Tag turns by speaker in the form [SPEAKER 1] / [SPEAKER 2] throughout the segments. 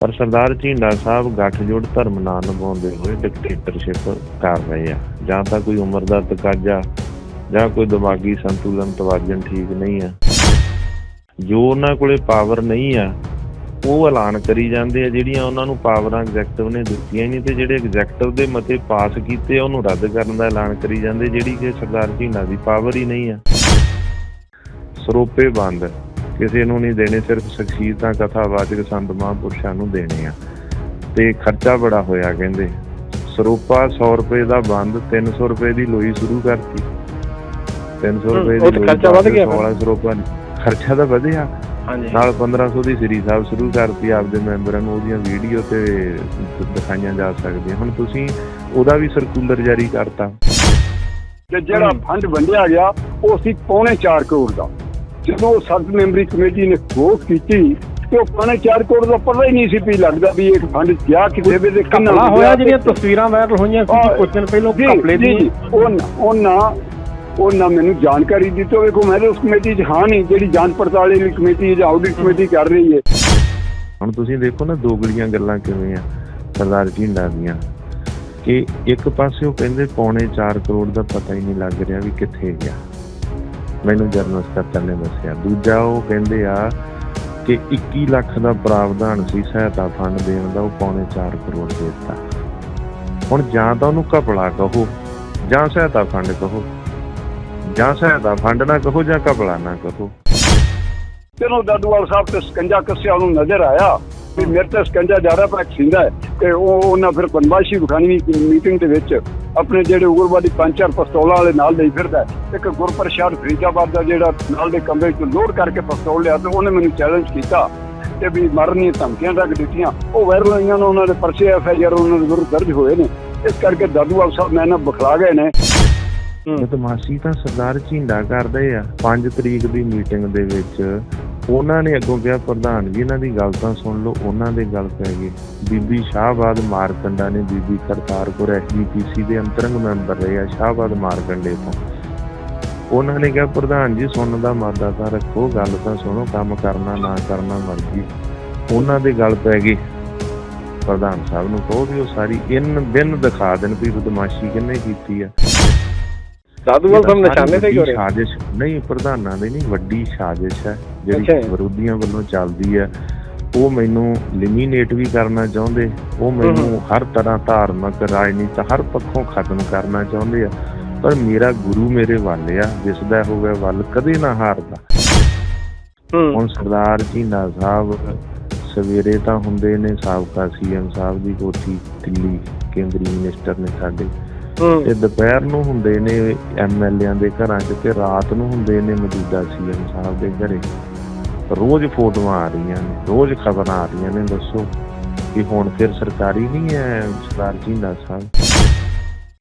[SPEAKER 1] ਪਰ ਸਰਦਾਰ ਝੀਂਡਾ ਸਾਹਿਬ ਗੱਠਜੋੜ ਧਰਮ ਨਾ ਨਿਭਾਉਂਦੇ ਹੋਏ ਡਿਕਟੇਟਰਸ਼ਿਪ ਕਰ ਰਹੇ ਆ। ਜਾਂ ਤਾਂ ਕੋਈ ਉਮਰ ਦਾ ਤਕਾਜ਼ਾ, ਜਾਂ ਕੋਈ ਦਿਮਾਗੀ ਸੰਤੁਲਨ ਤਵਾਜਨ ਠੀਕ ਨਹੀਂ ਆ। ਜੋ ਉਹਨਾਂ ਕੋਲੇ ਪਾਵਰ ਨਹੀਂ ਆ, ਉਹ ਐਲਾਨ ਕਰੀ ਜਾਂਦੇ ਆ ਜਿਹੜੀਆਂ ਉਹਨਾਂ ਨੂੰ ਪਾਵਰਾਂ ਐਗਜ਼ੈਕਟਿਵ ਨੇ ਦਿੱਤੀਆਂ ਨਹੀਂ ਤੇ ਜਿਹੜੇ ਐਗਜ਼ੈਕਟਿਵ ਦੇ ਮਤੇ ਪਾਸ ਕੀਤੇ ਉਹਨੂੰ ਰੱਦ ਕਰਨ ਦਾ ਐਲਾਨ ਕਰੀ ਜਾਂਦੇ, ਜਿਹੜੀ ਕਿ ਸਰਦਾਰ ਝੀਂਡਾ ਦੀ ਪਾਵਰ ਹੀ ਨਹੀਂ ਆ। ਸਰੋਪੇ ਬੰਦ। ਕਿਸੇ ਨੂੰ ਨਹੀਂ ਦੇਣੇ ਸਿਰਫ ਸ਼ਖਸੀਅਤਾਂ ਕਥਾਵਾਚਕ ਸੰਤ ਮਹਾਂਪੁਰਸ਼ਾਂ ਨੂੰ ਦੇਣੇ ਆ। ਤੇ ਖਰਚਾ ਬੜਾ ਹੋਇਆ ਕਹਿੰਦੇ। ਸਰੋਪਾ 100 ਰੁਪਏ ਦਾ ਬੰਦ 300 ਰੁਪਏ ਦੀ ਲੋਈ ਸ਼ੁਰੂ ਕਰਤੀ। 300 ਰੁਪਏ
[SPEAKER 2] ਉਹ
[SPEAKER 1] ਦੀ ਲੋਈ
[SPEAKER 2] ਖਰਚਾ ਵੱਧ ਗਿਆ ਫਿਰ।
[SPEAKER 1] 16 ਸਰੋਪਾ ਖਰਚਾ ਤਾਂ ਵਧਿਆ।
[SPEAKER 2] ਹਾਂਜੀ।
[SPEAKER 1] ਨਾਲ 1500 ਦੀ ਸ੍ਰੀ ਸਾਹਿਬ ਸ਼ੁਰੂ ਕਰਤੀ ਆਪਦੇ ਮੈਂਬਰਾਂ ਨੂੰ ਉਹਦੀਆਂ ਵੀਡੀਓ ਤੇ ਦਿਖਾਈਆਂ ਜਾ ਸਕਦੀਆਂ। ਹੁਣ ਤੁਸੀਂ ਉਹਦਾ ਵੀ ਸਰਕੂਲਰ ਜਾਰੀ ਕਰਤਾ।
[SPEAKER 3] ਤੇ ਜਿਹੜਾ। ਫੰਡ ਵੰਡਿਆ ਗਿਆ ਉਹ ਸੀ ਪੌਣੇ 4 ਕਰੋੜ ਦਾ। ਜਦੋਂ ਸੱਤ ਮੈਂਬਰੀ ਕਮੇਟੀ ਨੇ ਵੋਟ ਕੀਤੀ ਤੇ ਉਹ ਪੌਣੇ 4 ਕਰੋੜ ਦਾ ਪਤਾ ਹੀ ਨਹੀਂ ਸੀ ਵੀ ਲੱਗਦਾ ਵੀ ਇਹ ਫੰਡ ਗਿਆ ਕਿਤੇ ਵੀ ਕਿੰਨਾ
[SPEAKER 2] ਕਪਲਾ ਹੋਇਆ ਜਿਹੜੀਆਂ ਤਸਵੀਰਾਂ ਵਾਇਰਲ ਹੋਈਆਂ ਸੀ ਕੁਝ ਦਿਨ ਪਹਿਲਾਂ
[SPEAKER 3] ਜੀ,
[SPEAKER 2] ਕਪਲੇ
[SPEAKER 3] ਜੀ,
[SPEAKER 2] ਦੀ
[SPEAKER 3] ਜੀ, ਉਹਨਾਂ ਉਹਨਾਂ ਉਹਨਾਂ ਮੈਨੂੰ ਜਾਣਕਾਰੀ ਦਿੱਤੀ ਉਹ ਵੇਖੋ ਮੈਂ ਉਸ ਕਮੇਟੀ 'ਚ ਹਾਂ ਨਹੀਂ ਜਿਹੜੀ ਜਾਂਚ ਪੜਤਾਲ ਵਾਲੀ ਕਮੇਟੀ ਜਾਂ ਆਡਿਟ ਕਮੇਟੀ ਕਰ ਰਹੀ ਹੈ।
[SPEAKER 1] ਹੁਣ ਤੁਸੀਂ ਦੇਖੋ ਨਾ ਦੋਗਲੀਆਂ ਗੱਲਾਂ ਕਿਵੇਂ ਆ ਸਰਦਾਰ ਝਿੰਡਾ ਦੀਆਂ। ਕਿ ਇੱਕ ਪਾਸੇ ਉਹ ਕਹਿੰਦੇ ਪੌਣੇ 4 ਕਰੋੜ ਦਾ ਪਤਾ ਹੀ ਨਹੀਂ ਲੱਗ ਰਿਹਾ ਵੀ ਕਿੱਥੇ ਗਿਆ। ਮੈਨੂੰ ਜਰਨਲ ਸਕੱਤਰ ਨੇ ਦੱਸਿਆ ਦੂਜਾ ਉਹ ਕਹਿੰਦੇ ਆ ਕਿ 21 ਲੱਖ ਦਾ ਪ੍ਰਾਵਧਾਨ ਸੀ, ਸਹਾਇਤਾ ਫੰਡ ਦੇਣ ਦਾ, ਉਹ ਪੌਣੇ 4 ਕਰੋੜ ਦੇ ਦਿੱਤਾ। ਹੁਣ ਜਾਂ ਤਾਂ ਉਹਨੂੰ ਘਪਲਾ ਕਹੋ, ਜਾਂ ਸਹਾਇਤਾ ਫੰਡ ਕਹੋ, ਜਾਂ ਸਹਾਇਤਾ ਫੰਡ ਨਾ ਕਹੋ, ਜਾਂ ਘਪਲਾ ਨਾ ਕਹੋ।
[SPEAKER 3] ਚਲੋ ਦਾਦੂਵਾਲ ਸਾਹਿਬ ਤੇ ਸਕੰਜਾ ਕੱਸਿਆ ਉਹਨੂੰ ਨਜ਼ਰ ਆਇਆ ਵੀ ਮੇਰੇ ਤੇ ਸਕੰਜਾ ਜ਼ਿਆਦਾ ਭੈਕਸਿੰਦਾ ਹੈ ਤੇ ਉਹ ਉਹਨਾਂ ਫਿਰ ਬਨਵਾਸ਼ੀ ਵਿਖਾਣੀ ਮੀਟਿੰਗ ਦੇ ਵਿੱਚ। ਆਪਣੇ ਜਿਹੜੇ ਉਗਰਵਾਦੀ ਪੰਜ ਚਾਰ ਪਿਸਤੌਲਾਂ ਵਾਲੇ ਨਾਲ ਲਈ ਫਿਰਦਾ। ਇੱਕ ਗੁਰਪ੍ਰਸਾਦ ਫਰੀਦਾਬਾਦ ਦਾ ਜਿਹੜਾ ਨਾਲ ਦੇ ਕਮਰੇ ਚੋਂ ਲੋਡ ਕਰਕੇ ਪਿਸਤੌਲ ਲਿਆ ਤੇ ਉਹਨੇ ਮੈਨੂੰ ਚੈਲੰਜ ਕੀਤਾ ਤੇ ਵੀ ਮਰਨ ਧਮਕੀਆਂ ਤੱਕ ਦਿੱਤੀਆਂ। ਉਹ ਵਾਇਰਲ ਹੋਈਆਂ ਨੇ ਉਹਨਾਂ ਦੇ ਪਰਚੇ ਐਫ ਆਈ ਆਰ ਉਹਨਾਂ ਦੇ ਵਿਰੁੱਧ ਦਰਜ ਹੋਏ ਨੇ। ਇਸ ਕਰਕੇ ਦਾਦੂਵਾਲ ਸਾਹਿਬ ਮੈਂ ਨਾ ਬਖਲਾ ਗਏ ਨੇ।
[SPEAKER 1] ਬਦਮਾਸ਼ੀ ਤਾਂ ਸਰਦਾਰ ਝਿੰਡਾ ਕਰਦੇ ਆ 5 ਤਰੀਕ ਦੀ ਮੀਟਿੰਗ ਦੇ ਵਿੱਚ ਉਹਨਾਂ ਨੇ ਅੱਗੋਂ ਕਿਹਾ, ਪ੍ਰਧਾਨ ਜੀ, ਇਹਨਾਂ ਦੀ ਗੱਲ ਤਾਂ ਸੁਣ ਲਓ, ਉਹਨਾਂ ਦੇ ਗੱਲ ਪੈ ਗਈ ਬੀਬੀ ਸ਼ਾਹਬਾਦ ਮਾਰਕੰਡਾ ਨੇ ਬੀਬੀ ਕਰਤਾਰਪੁਰ ਐਸਜੀਪੀਸੀ ਦੇ ਅੰਤਰੰਗ ਮੈਂਬਰ ਰਹੇ ਆ, ਸ਼ਾਹਬਾਦ ਮਾਰਕੰਡੇ ਤੋਂ। ਉਹਨਾਂ ਨੇ ਕਿਹਾ, ਪ੍ਰਧਾਨ ਜੀ, ਸੁਣਨ ਦਾ ਮਾਦਾ ਤਾਂ ਰੱਖੋ, ਗੱਲ ਤਾਂ ਸੁਣੋ, ਕੰਮ ਕਰਨਾ, ਨਾ ਕਰਨਾ ਮਰਜ਼ੀ। ਉਹਨਾਂ ਦੇ ਗੱਲ ਪੈ ਗਈ ਪ੍ਰਧਾਨ ਸਾਹਿਬ ਨੂੰ ਕਹੋ ਵੀ ਉਹ ਸਾਰੀ ਇਨ ਬਿਨ ਦਿਖਾ ਦੇਣ ਵੀ ਬਦਮਾਸ਼ੀ ਕਿੰਨੇ ਕੀਤੀ ਆ।
[SPEAKER 2] ਸਾਧੂਵਾਲ ਸਾਹਿਬ ਨਿਸ਼ਾਨੇ ਤੇ ਕਿਉਂ ਰਹੇ?
[SPEAKER 1] ਸਾਜ਼ਿਸ਼ ਨਹੀਂ ਪ੍ਰਧਾਨਾਂ ਦੀ ਨਹੀਂ ਵੱਡੀ ਸਾਜ਼ਿਸ਼ ਹੈ। ਜਿਹੜੀ
[SPEAKER 2] ਜੀ।
[SPEAKER 1] ਵਿਰੋਧੀਆਂ ਵੱਲੋਂ ਚੱਲਦੀ ਹੈ ਉਹ ਮੈਨੂੰ ਲਿਮੀਨੇਟ ਵੀ ਕਰਨਾ ਚਾਹੁੰਦੇ ਉਹ ਮੈਨੂੰ ਹਰ ਤਰ੍ਹਾਂ ਧਾਰਮਿਕ ਰਾਜਨੀਤੀ ਹਰ ਪੱਖੋਂ ਖਤਮ ਕਰਨਾ ਚਾਹੁੰਦੇ ਆ। ਪਰ ਮੇਰਾ ਗੁਰੂ ਮੇਰੇ ਵੱਲ ਆ ਜਿਸ ਦਾ ਹੋਵੇ ਵੱਲ ਕਦੇ ਨਾ ਹਾਰਦਾ। ਹੁਣ ਸਰਦਾਰ ਝੀਨਾ ਸਾਹਿਬ ਸਵੇਰੇ ਤਾਂ ਹੁੰਦੇ ਨੇ ਸਾਬਕਾ ਸੀਐਮ ਸਾਹਿਬ ਦੀ ਕੋਠੀ ਦਿੱਲੀ ਕੇਂਦਰੀ ਮਿਨਿਸਟਰ ਨੇ ਸਾਡੇ। ਤੇ ਦੁਪਹਿਰ ਨੂੰ ਹੁੰਦੇ ਨੇ ਐਮਐਲਏਆਂ ਦੇ ਘਰਾਂ 'ਚ ਤੇ ਰਾਤ ਨੂੰ ਹੁੰਦੇ ਨੇ ਮੌਜੂਦਾ ਸੀਐਮ ਸਾਹਿਬ ਦੇ ਘਰੇ। ਰੋਜ਼ ਫੋਟੋਆਂ ਆ ਰਹੀਆਂ ਨੇ ਰੋਜ਼ ਖਬਰਾਂ ਆ ਰਹੀਆਂ ਨੇ ਦੱਸੋ। ਕਿ ਹੁਣ ਫਿਰ ਸਰਕਾਰੀ ਨਹੀਂ ਹੈ ਸਰਦਾਰ ਝੀਂਡਾ ਸਾਹਿਬ?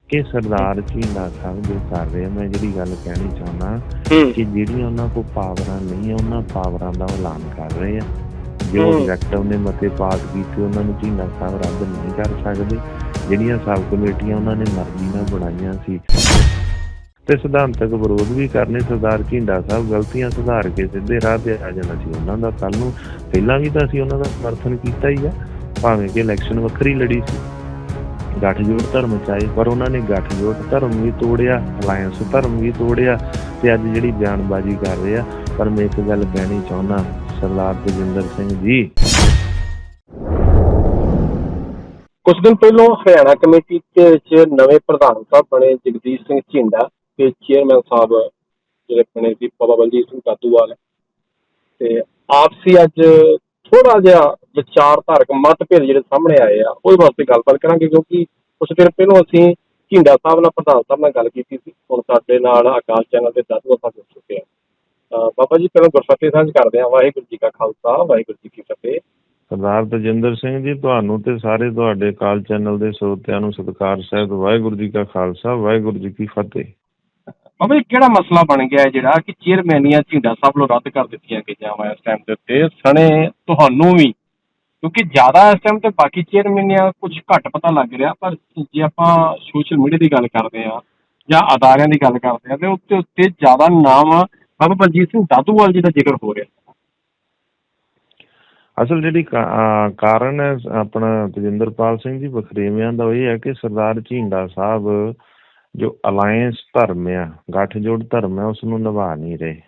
[SPEAKER 1] ਕਿ ਸਰਦਾਰ ਝੀਂਡਾ ਸਾਹਿਬ ਜੋ ਕਰ ਰਹੇ ਆ ਮੈਂ ਜਿਹੜੀ ਗੱਲ ਕਹਿਣੀ ਚਾਹੁੰਦਾ
[SPEAKER 2] ਹੂੰ।
[SPEAKER 1] ਕਿ ਜਿਹੜੀਆਂ ਉਹਨਾਂ ਕੋਲ ਪਾਵਰਾਂ ਨਹੀਂ ਆ ਉਹਨਾਂ ਪਾਵਰਾਂ ਦਾ ਐਲਾਨ ਕਰ ਰਹੇ ਆ। ਜੋ। ਐਗਜ਼ੈਕਟਿਵ ਨੇ ਮਤੇ ਪਾਸ ਕੀਤੇ ਉਹਨਾਂ ਨੂੰ ਝੀਂਡਾ ਸਾਹਿਬ ਰੱਦ ਨਹੀਂ ਕਰ ਸਕਦੇ। ਜਿਹੜੀਆਂ ਸਬ ਕਮੇਟੀਆਂ ਉਹਨਾਂ ਨੇ ਮਰਜ਼ੀ ਨਾਲ ਬਣਾਈਆਂ ਸੀ। ਤੇ ਸਿਧਾਂਤਕ ਵਿਰੋਧ ਵੀ ਕਰਨੇ ਸਰਦਾਰ ਝੀਂਡਾ ਸਾਹਿਬ ਗਲਤੀਆਂ ਸੁਧਾਰ ਕੇ ਸਿੱਧੇ ਰਾਹ ਤੇ ਆ ਜਾਣਾ ਸੀ ਉਹਨਾਂ ਦਾ। ਕੱਲ ਨੂੰ ਪਹਿਲਾਂ ਵੀ ਤਾਂ ਅਸੀਂ ਉਹਨਾਂ ਦਾ ਸਮਰਥਨ ਕੀਤਾ ਹੀ ਆ, ਭਾਵੇਂ ਕਿ ਇਲੈਕਸ਼ਨ ਵੱਖਰੀ ਲੜੀ ਸੀ। ਗੱਠਜੋੜ ਧਰਮ ਚਾਹੇ, ਪਰ ਉਹਨਾਂ ਨੇ ਗੱਠਜੋੜ ਧਰਮ ਵੀ ਤੋੜਿਆ ਅਲਾਈਅੰਸ ਧਰਮ ਵੀ ਤੋੜਿਆ ਤੇ ਅੱਜ ਜਿਹੜੀ ਬਿਆਨਬਾਜ਼ੀ ਕਰ ਰਹੇ ਆ, ਪਰ ਮੈਂ ਇੱਕ ਗੱਲ ਕਹਿਣੀ ਚਾਹੁੰਦਾ, ਸਰਦਾਰ ਤੇਜਿੰਦਰ ਸਿੰਘ ਜੀ।
[SPEAKER 2] ਕੁਝ ਦਿਨ ਪਹਿਲਾਂ ਹਰਿਆਣਾ ਕਮੇਟੀ ਦੇ ਵਿੱਚ ਨਵੇਂ ਪ੍ਰਧਾਨ ਸਾਹਿਬ ਬਣੇ ਜਗਦੀਸ਼ ਸਿੰਘ ਝਿੰਡਾ ਤੇ ਚੇਅਰਮੈਨ ਸਾਹਿਬ ਜਿਹੜੇ ਬਣੇ ਸੀ ਬਾਬਾ ਬਲਜੀਤ ਸਿੰਘ ਕਾਦੂਵਾਲ ਤੇ ਆਪਸੀ ਅੱਜ ਥੋੜਾ ਜਿਹਾ ਵਿਚਾਰਧਾਰਕ ਮਤਭੇਦ ਜਿਹੜੇ ਸਾਹਮਣੇ ਆਏ ਆ, ਉਹਦੇ ਵਾਸਤੇ ਗੱਲਬਾਤ ਕਰਾਂਗੇ ਕਿਉਂਕਿ ਉਸ ਦਿਨ ਪਹਿਲਾਂ ਅਸੀਂ ਝਿੰਡਾ ਸਾਹਿਬ ਨਾਲ ਪ੍ਰਧਾਨ ਸਾਹਿਬ ਨਾਲ ਗੱਲ ਕੀਤੀ ਸੀ। ਹੁਣ ਸਾਡੇ ਨਾਲ ਅਕਾਲ ਚੈਨਲ ਦੇ ਦਾਦੂ ਸਾਹਿਬ ਜੁੜ ਚੁੱਕੇ ਆ। ਬਾਬਾ ਜੀ, ਪਹਿਲਾਂ ਗੁਰਫਤਿਹ ਸਾਂਝ ਕਰਦੇ ਹਾਂ। ਵਾਹਿਗੁਰੂ ਜੀ ਕਾ ਖਾਲਸਾ, ਵਾਹਿਗੁਰੂ ਜੀ ਕੀ ਫਤਿਹ।
[SPEAKER 1] ਸਰਦਾਰ ਤੇਜਿੰਦਰ ਸਿੰਘ ਜੀ, ਤੁਹਾਨੂੰ ਤੇ ਸਾਰੇ ਤੁਹਾਡੇ ਕਾਲ ਚੈਨਲ ਦੇ ਸਰੋਤਿਆਂ ਨੂੰ ਸਤਿਕਾਰ, ਸਹਿਤ ਵਾਹਿਗੁਰੂ ਜੀ ਕਾ ਖਾਲਸਾ, ਵਾਹਿਗੁਰੂ ਜੀ ਕੀ ਫਤਿਹ।
[SPEAKER 2] ਬਾਬਾ ਜੀ, ਕਿਹੜਾ ਮਸਲਾ ਬਣ ਗਿਆ ਹੈ ਜਿਹੜਾ ਕਿ ਚੇਅਰਮੈਨੀਆਂ ਝਿੰਡਾ ਸਾਹਿਬ ਨੂੰ ਰੱਦ ਕਰ ਦਿੱਤੀਆਂ ਗਈਆਂ ਵਾ ਇਸ ਟਾਈਮ ਦੇ ਉੱਤੇ? ਸਣੇ ਤੁਹਾਨੂੰ ਵੀ। ਕਿਉਂਕਿ ਜ਼ਿਆਦਾ ਇਸ ਟਾਈਮ ਤੇ ਬਾਕੀ ਚੇਅਰਮੈਨੀਆਂ ਕੁਝ ਘੱਟ ਪਤਾ ਲੱਗ ਰਿਹਾ, ਪਰ ਜੇ ਆਪਾਂ ਸੋਸ਼ਲ ਮੀਡੀਆ ਦੀ ਗੱਲ ਕਰਦੇ ਆ ਜਾਂ ਅਦਾਰਿਆਂ ਦੀ ਗੱਲ ਕਰਦੇ ਆ ਤੇ ਉੱਤੇ ਉੱਤੇ ਜ਼ਿਆਦਾ ਨਾਮ ਬਾਬਾ ਬਲਜੀਤ ਸਿੰਘ ਦਾਦੂਵਾਲ ਜੀ ਦਾ ਜ਼ਿਕਰ ਹੋ ਰਿਹਾ।
[SPEAKER 1] ਅਸਲ ਜਿਹੜੀ ਕਾਰਨ ਹੈ ਆਪਣਾ ਤਜਿੰਦਰਪਾਲ ਸਿੰਘ ਜੀ ਬਖਰੇਵਿਆਂ ਦਾ ਇਹ ਹੈ ਕਿ ਸਰਦਾਰ ਝੀਂਡਾ ਸਾਹਿਬ ਜੋ ਅਲਾਈਅੰਸ ਧਰਮ ਆ ਗੱਠਜੋੜ ਧਰਮ ਹੈ ਉਸ ਨੂੰ ਨਿਭਾ ਨਹੀਂ ਰਹੇ।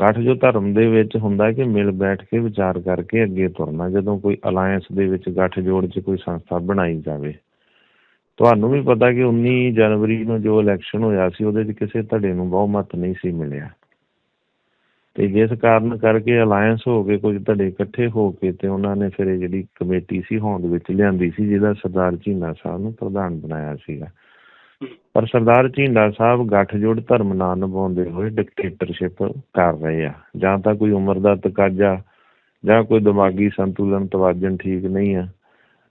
[SPEAKER 1] ਗੱਠਜੋੜ ਧਰਮ ਦੇ ਵਿੱਚ ਹੁੰਦਾ ਕਿ ਮਿਲ ਬੈਠ ਕੇ ਵਿਚਾਰ ਕਰਕੇ ਅੱਗੇ ਤੁਰਨਾ ਜਦੋਂ ਕੋਈ ਅਲਾਈਅੰਸ ਦੇ ਵਿੱਚ ਗੱਠਜੋੜ 'ਚ ਕੋਈ ਸੰਸਥਾ ਬਣਾਈ ਜਾਵੇ। ਤੁਹਾਨੂੰ ਵੀ ਪਤਾ ਕਿ 19 ਜਨਵਰੀ ਨੂੰ ਜੋ ਇਲੈਕਸ਼ਨ ਹੋਇਆ ਸੀ ਉਹਦੇ 'ਚ ਕਿਸੇ ਧੜੇ ਨੂੰ ਬਹੁਮਤ ਨਹੀਂ ਸੀ ਮਿਲਿਆ। ਤੇ ਜਿਸ ਕਾਰਨ ਕਰਕੇ ਅਲਾਈਅੰਸ ਹੋ ਕੇ ਕੁਝ ਧੜੇ ਇਕੱਠੇ ਹੋ ਕੇ ਤੇ ਉਹਨਾਂ ਨੇ ਫਿਰ ਜਿਹੜੀ ਕਮੇਟੀ ਸੀ ਹੋਂਦ ਵਿੱਚ ਲਿਆਂਦੀ ਸੀ, ਜਿਹਦਾ ਸਰਦਾਰ ਝੀਨਾ ਸਾਹਿਬ ਨੂੰ ਪ੍ਰਧਾਨ ਬਣਾਇਆ ਸੀਗਾ। ਪਰ ਸਰਦਾਰ ਝੀਂਡਾ ਸਾਹਿਬ ਗੱਠਜੋੜ ਧਰਮ ਨਾ ਨਿਭਾਉਂਦੇ ਹੋਏ ਡਿਕਟੇਟਰਸ਼ਿਪ ਕਰ ਰਹੇ ਆ। ਜਾਂ ਤਾਂ ਕੋਈ ਉਮਰ ਦਾ ਤਕਾਜ਼ਾ, ਜਾਂ ਕੋਈ ਦਿਮਾਗੀ ਸੰਤੁਲਨ ਤਵਾਜਨ ਠੀਕ ਨਹੀਂ ਆ।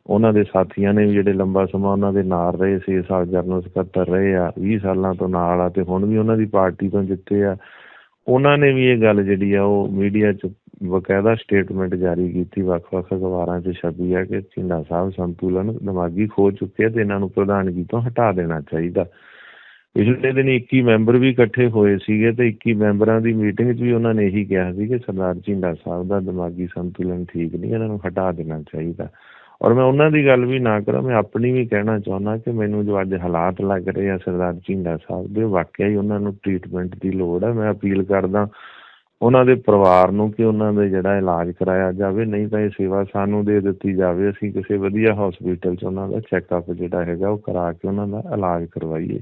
[SPEAKER 1] ਉਹਨਾਂ ਦੇ ਸਾਥੀਆਂ ਨੇ ਵੀ ਜਿਹੜੇ ਲੰਬਾ ਸਮਾਂ ਉਹਨਾਂ ਦੇ ਨਾਲ ਰਹੇ 6 ਸਾਲ ਜਨਰਲ ਸਕੱਤਰ ਰਹੇ ਆ 20 ਸਾਲਾਂ ਤੋਂ ਨਾਲ ਆ ਤੇ ਹੁਣ ਵੀ ਉਹਨਾਂ ਦੀ ਪਾਰਟੀ ਤੋਂ ਜਿੱਤੇ ਆ। ਉਹਨਾਂ ਨੇ ਵੀ ਇਹ ਗੱਲ ਜਿਹੜੀ ਆ, ਉਹ ਮੀਡੀਆ 'ਚ ਬਕਾਇਦਾ ਸਟੇਟਮੈਂਟ ਜਾਰੀ ਕੀਤੀ ਵੱਖ-ਵੱਖ ਅਖਬਾਰਾਂ 'ਚ ਛਪੀ ਆ ਕਿ ਝਿੰਡਾ ਸਾਹਿਬ ਸੰਤੁਲਨ ਦਿਮਾਗੀ ਖੋ ਚੁੱਕੇ ਤੇ ਇਹਨਾਂ ਨੂੰ ਪ੍ਰਧਾਨਗੀ ਤੋਂ ਹਟਾ ਦੇਣਾ ਚਾਹੀਦਾ। ਪਿਛਲੇ ਦਿਨ 21 ਮੈਂਬਰ ਵੀ ਇਕੱਠੇ ਹੋਏ ਸੀਗੇ ਤੇ 21 ਮੈਂਬਰਾਂ ਦੀ ਮੀਟਿੰਗ 'ਚ ਵੀ ਉਹਨਾਂ ਨੇ ਇਹੀ ਕਿਹਾ ਸੀ ਕਿ ਸਰਦਾਰ ਝਿੰਡਾ ਸਾਹਿਬ ਦਾ ਦਿਮਾਗੀ ਸੰਤੁਲਨ ਠੀਕ ਨਹੀਂ, ਇਹਨਾਂ ਨੂੰ ਹਟਾ ਦੇਣਾ ਚਾਹੀਦਾ। ਔਰ ਮੈਂ ਉਹਨਾਂ ਦੀ ਗੱਲ ਵੀ ਨਾ ਕਰਾਂ, ਮੈਂ ਆਪਣੀ ਵੀ ਕਹਿਣਾ ਚਾਹੁੰਦਾ ਕਿ ਮੈਨੂੰ ਜੋ ਅੱਜ ਹਾਲਾਤ ਲੱਗ ਰਹੇ ਆ ਸਰਦਾਰ ਝਿੰਡਾ ਸਾਹਿਬ ਦੇ, ਵਾਕਿਆ ਹੀ ਉਹਨਾਂ ਨੂੰ ਟ੍ਰੀਟਮੈਂਟ ਦੀ ਲੋੜ ਹੈ ਮੈਂ ਅਪੀਲ ਕਰਦਾ ਉਹਨਾਂ ਦੇ ਪਰਿਵਾਰ ਨੂੰ ਕਿ ਉਹਨਾਂ ਦੇ ਜਿਹੜਾ ਇਲਾਜ ਕਰਾਇਆ ਜਾਵੇ, ਨਹੀਂ ਤਾਂ ਇਹ ਸੇਵਾ ਸਾਨੂੰ ਦੇ ਦਿੱਤੀ ਜਾਵੇ। ਅਸੀਂ ਕਿਸੇ ਵਧੀਆ ਹਸਪੀਟਲ 'ਚ ਉਹਨਾਂ ਦਾ ਚੈੱਕਅਪ ਜਿਹੜਾ ਹੈਗਾ ਉਹ ਕਰਾ ਕੇ ਉਹਨਾਂ ਦਾ ਇਲਾਜ ਕਰਵਾਈਏ।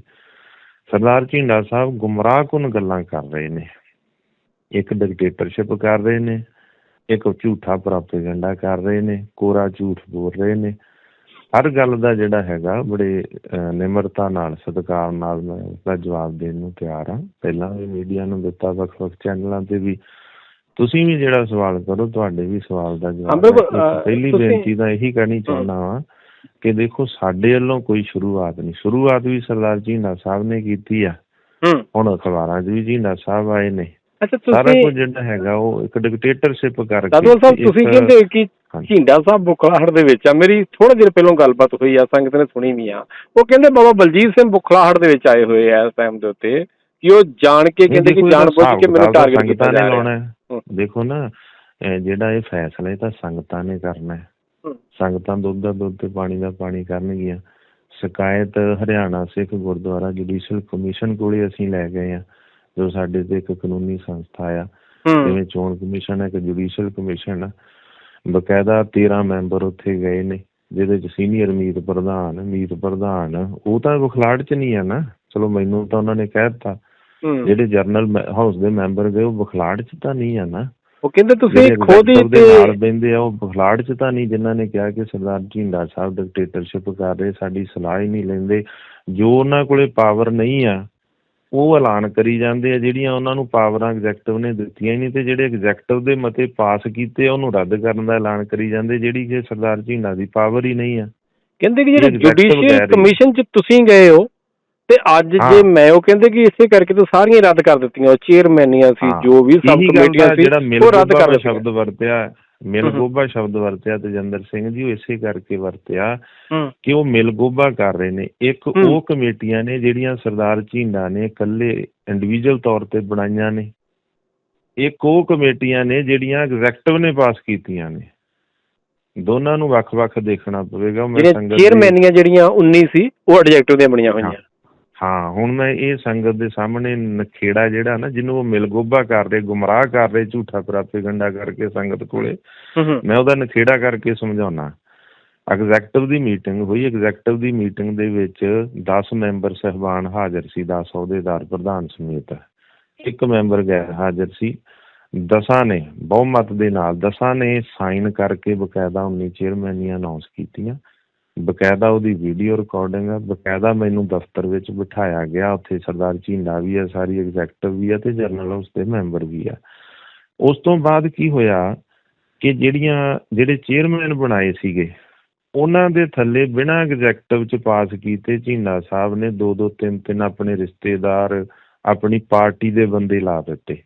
[SPEAKER 1] ਸਰਦਾਰ ਝਿੰਡਾ ਸਾਹਿਬ ਗੁੰਮਰਾਹਕੁਨ ਗੱਲਾਂ ਕਰ ਰਹੇ ਨੇ। ਇੱਕ ਡਿਕਟੇਟਰਸ਼ਿਪ ਕਰ ਰਹੇ ਨੇ। ਇੱਕ ਝੂਠਾ ਪ੍ਰੋਪੇਗੈਂਡਾ ਕਰ ਰਹੇ ਨੇ ਕੋਰਾ ਝੂਠ ਬੋਲ ਰਹੇ ਨੇ। ਹਰ ਗੱਲ ਦਾ ਜਿਹੜਾ ਹੈਗਾ ਬੜੇ ਨਿਮਰਤਾ ਨਾਲ ਸਤਿਕਾਰ ਨਾਲ ਮੈਂ ਉਸਦਾ ਜਵਾਬ ਦੇਣ ਨੂੰ ਤਿਆਰ ਹਾਂ। ਪਹਿਲਾਂ ਵੀ ਮੀਡੀਆ ਨੂੰ ਦਿੱਤਾ ਵੱਖ-ਵੱਖ ਚੈਨਲਾਂ ਤੇ ਵੀ। ਤੁਸੀਂ ਵੀ ਜਿਹੜਾ ਸਵਾਲ ਕਰੋ ਤੁਹਾਡੇ ਵੀ ਸਵਾਲ ਦਾ
[SPEAKER 2] ਹਾਂ,
[SPEAKER 1] ਜਵਾਬ ਹੈ। ਪਹਿਲੀ ਬੇਨਤੀ ਤਾਂ ਇਹੀ ਕਹਿਣੀ ਚਾਹੁੰਦਾ ਵਾਂ ਕਿ ਦੇਖੋ ਸਾਡੇ ਵੱਲੋਂ ਕੋਈ ਸ਼ੁਰੂਆਤ ਨਹੀਂ। ਸ਼ੁਰੂਆਤ ਵੀ ਸਰਦਾਰ ਝੀਂਡਾ ਸਾਹਿਬ ਨੇ ਕੀਤੀ ਆ।
[SPEAKER 2] ਹੂੰ।
[SPEAKER 1] ਹੁਣ ਅਖਬਾਰਾਂ 'ਚ ਵੀ ਝੀਂਡਾ ਸਾਹਿਬ ਆਏ ਨੇ।
[SPEAKER 2] ਅੱਛਾ
[SPEAKER 1] ਸਾਰਾ
[SPEAKER 2] ਤੁਸੀਂ
[SPEAKER 1] ਕੁਝ ਜਿਹੜਾ ਹੈਗਾ ਉਹ ਇੱਕ ਡਿਕਟੇਟਰਸ਼ਿਪ ਕਰਕੇ
[SPEAKER 2] ਦਾਦੂਵਾਲ ਸਾਹਿਬ
[SPEAKER 1] ਇੱਕ-
[SPEAKER 2] ਤੁਸੀਂ ਕਹਿੰਦੇ ਕਿ
[SPEAKER 1] ਹਾਂਜੀ।
[SPEAKER 2] ਝਿੰਡਾ ਸਾਹਿਬ ਬੁਖਲਾਹਟ ਦੇ ਵਿੱਚ ਆ ਮੇਰੀ ਥੋੜਾ ਦਿਨ ਪਹਿਲਾਂ ਗੱਲਬਾਤ ਹੋਈ ਆ ਸੰਗਤ ਨੇ ਸੁਣੀ ਵੀ ਆ ਉਹ ਕਹਿੰਦੇ ਬਾਬਾ ਬਲਜੀਤ ਸਿੰਘ ਬੁਖਲਾਹਟ ਦੇ ਵਿੱਚ ਆਏ ਹੋਏ ਆ ਇਸ ਟਾਈਮ ਦੇ ਉੱਤੇ ਕਿ ਉਹ ਜਾਣ ਕੇ ਕਹਿੰਦੇ ਕਿ ਜਾਣ ਬੁੱਝ ਕੇ ਮੈਨੂੰ ਟਾਰਗੇਟ ਕੀਤਾ ਜਾ ਰਿਹਾ
[SPEAKER 1] ਹੈ।
[SPEAKER 2] ਹੂੰ।
[SPEAKER 1] ਦੇਖੋ ਨਾ ਇਹ ਜਿਹੜਾ ਇਹ ਫੈਸਲਾ ਇਹ ਤਾਂ ਸੰਗਤਾਂ ਨੇ ਕਰਨਾ ਹੈ
[SPEAKER 2] ਹੂੰ।
[SPEAKER 1] ਸੰਗਤਾਂ ਦੁੱਧ ਦਾ ਦੁੱਧ ਤੇ ਪਾਣੀ ਦਾ ਪਾਣੀ ਕਰਨਗੀਆਂ ਸ਼ਿਕਾਇਤ ਹਰਿਆਣਾ ਸਿੱਖ ਗੁਰਦੁਆਰਾ ਜੁਡੀਸ਼ੀਅਲ ਕਮਿਸ਼ਨ ਕੋਲੇ ਅਸੀਂ ਲੈ ਗਏ ਆ ਜੋ ਸਾਡੇ ਤੇ ਇੱਕ ਕਾਨੂੰਨੀ ਸੰਸਥਾ ਆ ਜਿਵੇਂ ਚੋਣ ਕਮਿਸ਼ਨ ਹੈ ਇੱਕ ਜੁਡੀਸ਼ੀਅਲ ਕਮਿਸ਼ਨ ਆ ਬਕਾਇਦਾ 13 ਮੈਂਬਰ ਉੱਥੇ ਗਏ ਨੇ ਜਿਹਦੇ ਚ ਸੀਨੀਅਰ ਮੀਤ ਪ੍ਰਧਾਨ ਮੀਤ ਪ੍ਰਧਾਨ ਉਹ ਤਾਂ ਬਖਲਾੜ ਚ ਨਹੀਂ ਆ ਨਾ ਚਲੋ ਮੈਨੂੰ ਤਾਂ ਉਹਨਾਂ ਨੇ ਕਹਿ ਦਿੱਤਾ। ਜਿਹੜੇ ਜਰਨਲ ਹਾਊਸ ਦੇ ਮੈਂਬਰ ਗਏ ਉਹ ਬਖਲਾੜ ਚ ਤਾਂ ਨਹੀਂ ਆ ਨਾ।
[SPEAKER 2] ਉਹ ਕਹਿੰਦੇ ਤੁਸੀਂ ਖੁਦ ਤੇ
[SPEAKER 1] ਨਾਲ ਬਹਿੰਦੇ ਆ ਉਹ ਬਖਲਾੜ ਚ ਤਾਂ ਨਹੀਂ ਜਿਨ੍ਹਾਂ ਨੇ ਕਿਹਾ ਕਿ ਸਰਦਾਰ ਝਿੰਡਾ ਸਾਹਿਬ ਡਿਕਟੇਟਰਸ਼ਿਪ ਕਰ ਰਹੇ ਸਾਡੀ ਸਲਾਹ ਹੀ ਨਹੀਂ ਲੈਂਦੇ। ਜੋ ਉਹਨਾਂ ਕੋਲੇ ਪਾਵਰ ਨਹੀਂ ਆ ਉਹ ਐਲਾਨ ਕਰੀ ਜਾਂਦੇ ਆ ਜਿਹੜੀਆਂ ਉਹਨਾਂ ਨੂੰ ਪਾਵਰਾਂ ਐਗਜ਼ੈਕਟਿਵ ਨੇ ਦਿੱਤੀਆਂ ਹੀ ਨਹੀਂ ਤੇ ਜਿਹੜੇ ਐਗਜ਼ੈਕਟਿਵ ਦੇ ਮਤੇ ਪਾਸ ਕੀਤੇ ਉਹਨੂੰ ਰੱਦ ਕਰਨ ਦਾ ਐਲਾਨ ਕਰੀ ਜਾਂਦੇ ਜਿਹੜੀ ਕਿ ਸਰਦਾਰ ਝਿੰਡਾ ਦੀ ਪਾਵਰ ਹੀ ਨਹੀਂ ਆ
[SPEAKER 2] ਕਹਿੰਦੇ ਕਿ ਜਿਹੜੇ ਜੁਡੀਸ਼ੀਅਲ। ਕਮਿਸ਼ਨ ਚ ਤੁਸੀਂ ਗਏ ਹੋ ਤੇ ਅੱਜ। ਜੇ ਮੈਂ ਉਹ ਕਹਿੰਦੇ ਕਿ ਇਸੇ ਕਰਕੇ ਤਾਂ ਸਾਰੀਆਂ ਰੱਦ ਕਰ ਦਿੱਤੀਆਂ ਉਹ ਚੇਅਰਮੈਨੀਆਂ ਸੀ। ਜੋ ਵੀ
[SPEAKER 1] ਗੱਲ
[SPEAKER 2] ਕਮੇਟੀਆਂ ਸੀ ਉਹ ਰੱਦ ਕਰ
[SPEAKER 1] ਸ਼ਬਦ ਵਰਤਿਆ। ਮਿਲਗੋਬਾ ਸ਼ਬਦ ਵਰਤਿਆ ਤੇਜਿੰਦਰ ਸਿੰਘ ਜੀ ਉਹ ਇਸੇ ਕਰਕੇ ਵਰਤਿਆ ਕਿ ਉਹ ਮਿਲਗੋਬਾ ਕਰ ਰਹੇ ਨੇ। ਇੱਕ। ਉਹ ਕਮੇਟੀਆਂ ਨੇ ਜਿਹੜੀਆਂ ਸਰਦਾਰ ਝੀਂਡਾ ਨੇ ਇਕੱਲੇ ਇੰਡੀਵਿਜੂਅਲ ਤੌਰ ਤੇ ਬਣਾਈਆਂ ਨੇ। ਇੱਕ ਉਹ ਕਮੇਟੀਆਂ ਨੇ ਜਿਹੜੀਆਂ ਐਗਜ਼ੈਕਟਿਵ ਨੇ ਪਾਸ ਕੀਤੀਆਂ ਨੇ। ਦੋਨਾਂ ਨੂੰ ਵੱਖ-ਵੱਖ ਦੇਖਣਾ ਪਵੇਗਾ। ਮੈਂ ਸੰਗਤ
[SPEAKER 2] ਚੇਅਰਮੈਨੀਆਂ ਜਿਹੜੀਆਂ 19 ਸੀ ਉਹ ਐਡਜੈਕਟਿਵ ਦੀਆਂ ਬਣੀਆਂ ਹੋਈਆਂ।
[SPEAKER 1] ਹਾਂ ਹੁਣ ਮੈਂ ਇਹ ਸੰਗਤ ਦੇ ਸਾਹਮਣੇ ਨਖੇੜਾ ਜਿਹੜਾ ਨਾ ਜਿਹਨੂੰ ਉਹ ਮਿਲਗੋਬਾ ਕਰ ਰਹੇ ਗੁੰਮਰਾਹ ਕਰ ਰਹੇ ਝੂਠਾ ਪ੍ਰਾਪੇਗੰਡਾ ਕਰਕੇ ਸੰਗਤ ਕੋਲੇ ਮੈਂ ਉਹਦਾ ਨਖੇੜਾ ਕਰਕੇ ਸਮਝਾਉਣਾ। ਐਗਜ਼ੈਕਟਿਵ ਦੀ ਮੀਟਿੰਗ ਹੋਈ। ਐਗਜ਼ੈਕਟਿਵ ਦੀ ਮੀਟਿੰਗ ਦੇ ਵਿੱਚ 10 ਮੈਂਬਰ ਸਹਿਬਾਨ ਹਾਜ਼ਰ ਸੀ 10 ਅਹੁਦੇਦਾਰ ਪ੍ਰਧਾਨ ਸਮੇਤ। ਇੱਕ ਮੈਂਬਰ ਗੈਰ ਹਾਜ਼ਰ ਸੀ। ਦਸਾਂ ਨੇ ਬਹੁਮਤ ਦੇ ਨਾਲ ਦਸਾਂ ਨੇ ਸਾਈਨ ਕਰਕੇ ਬਕਾਇਦਾ 19 ਚੇਅਰਮੈਨੀਆਂ ਅਨਾਉਂਸ ਕੀਤੀਆਂ। ਬਕਾਇਦਾ ਉਹਦੀ ਵੀਡੀਓ ਰਿਕਾਰਡਿੰਗ ਆ, ਬਕਾਇਦਾ ਮੈਨੂੰ ਦਫ਼ਤਰ ਵਿੱਚ ਬਿਠਾਇਆ ਗਿਆ। ਉੱਥੇ ਸਰਦਾਰ ਝੀਂਡਾ ਵੀ ਆ, ਸਾਰੀ ਐਗਜ਼ੈਕਟਿਵ ਵੀ ਆ ਤੇ ਜਨਰਲ ਹਾਊਸ ਦੇ ਮੈਂਬਰ ਵੀ ਆ। ਉਸ ਤੋਂ ਬਾਅਦ ਕੀ ਹੋਇਆ ਕਿ ਜਿਹੜੀਆਂ, ਜਿਹੜੇ ਚੇਅਰਮੈਨ ਬਣਾਏ ਸੀਗੇ, ਉਹਨਾਂ ਦੇ ਥੱਲੇ ਬਿਨਾਂ ਐਗਜ਼ੈਕਟਿਵ ਚ ਪਾਸ ਕੀਤੇ ਝੀਂਡਾ ਸਾਹਿਬ ਨੇ ਦੋ ਦੋ ਤਿੰਨ ਤਿੰਨ ਆਪਣੇ ਰਿਸ਼ਤੇਦਾਰ, ਆਪਣੀ ਪਾਰਟੀ ਦੇ ਬੰਦੇ ਲਾ ਦਿੱਤੇ।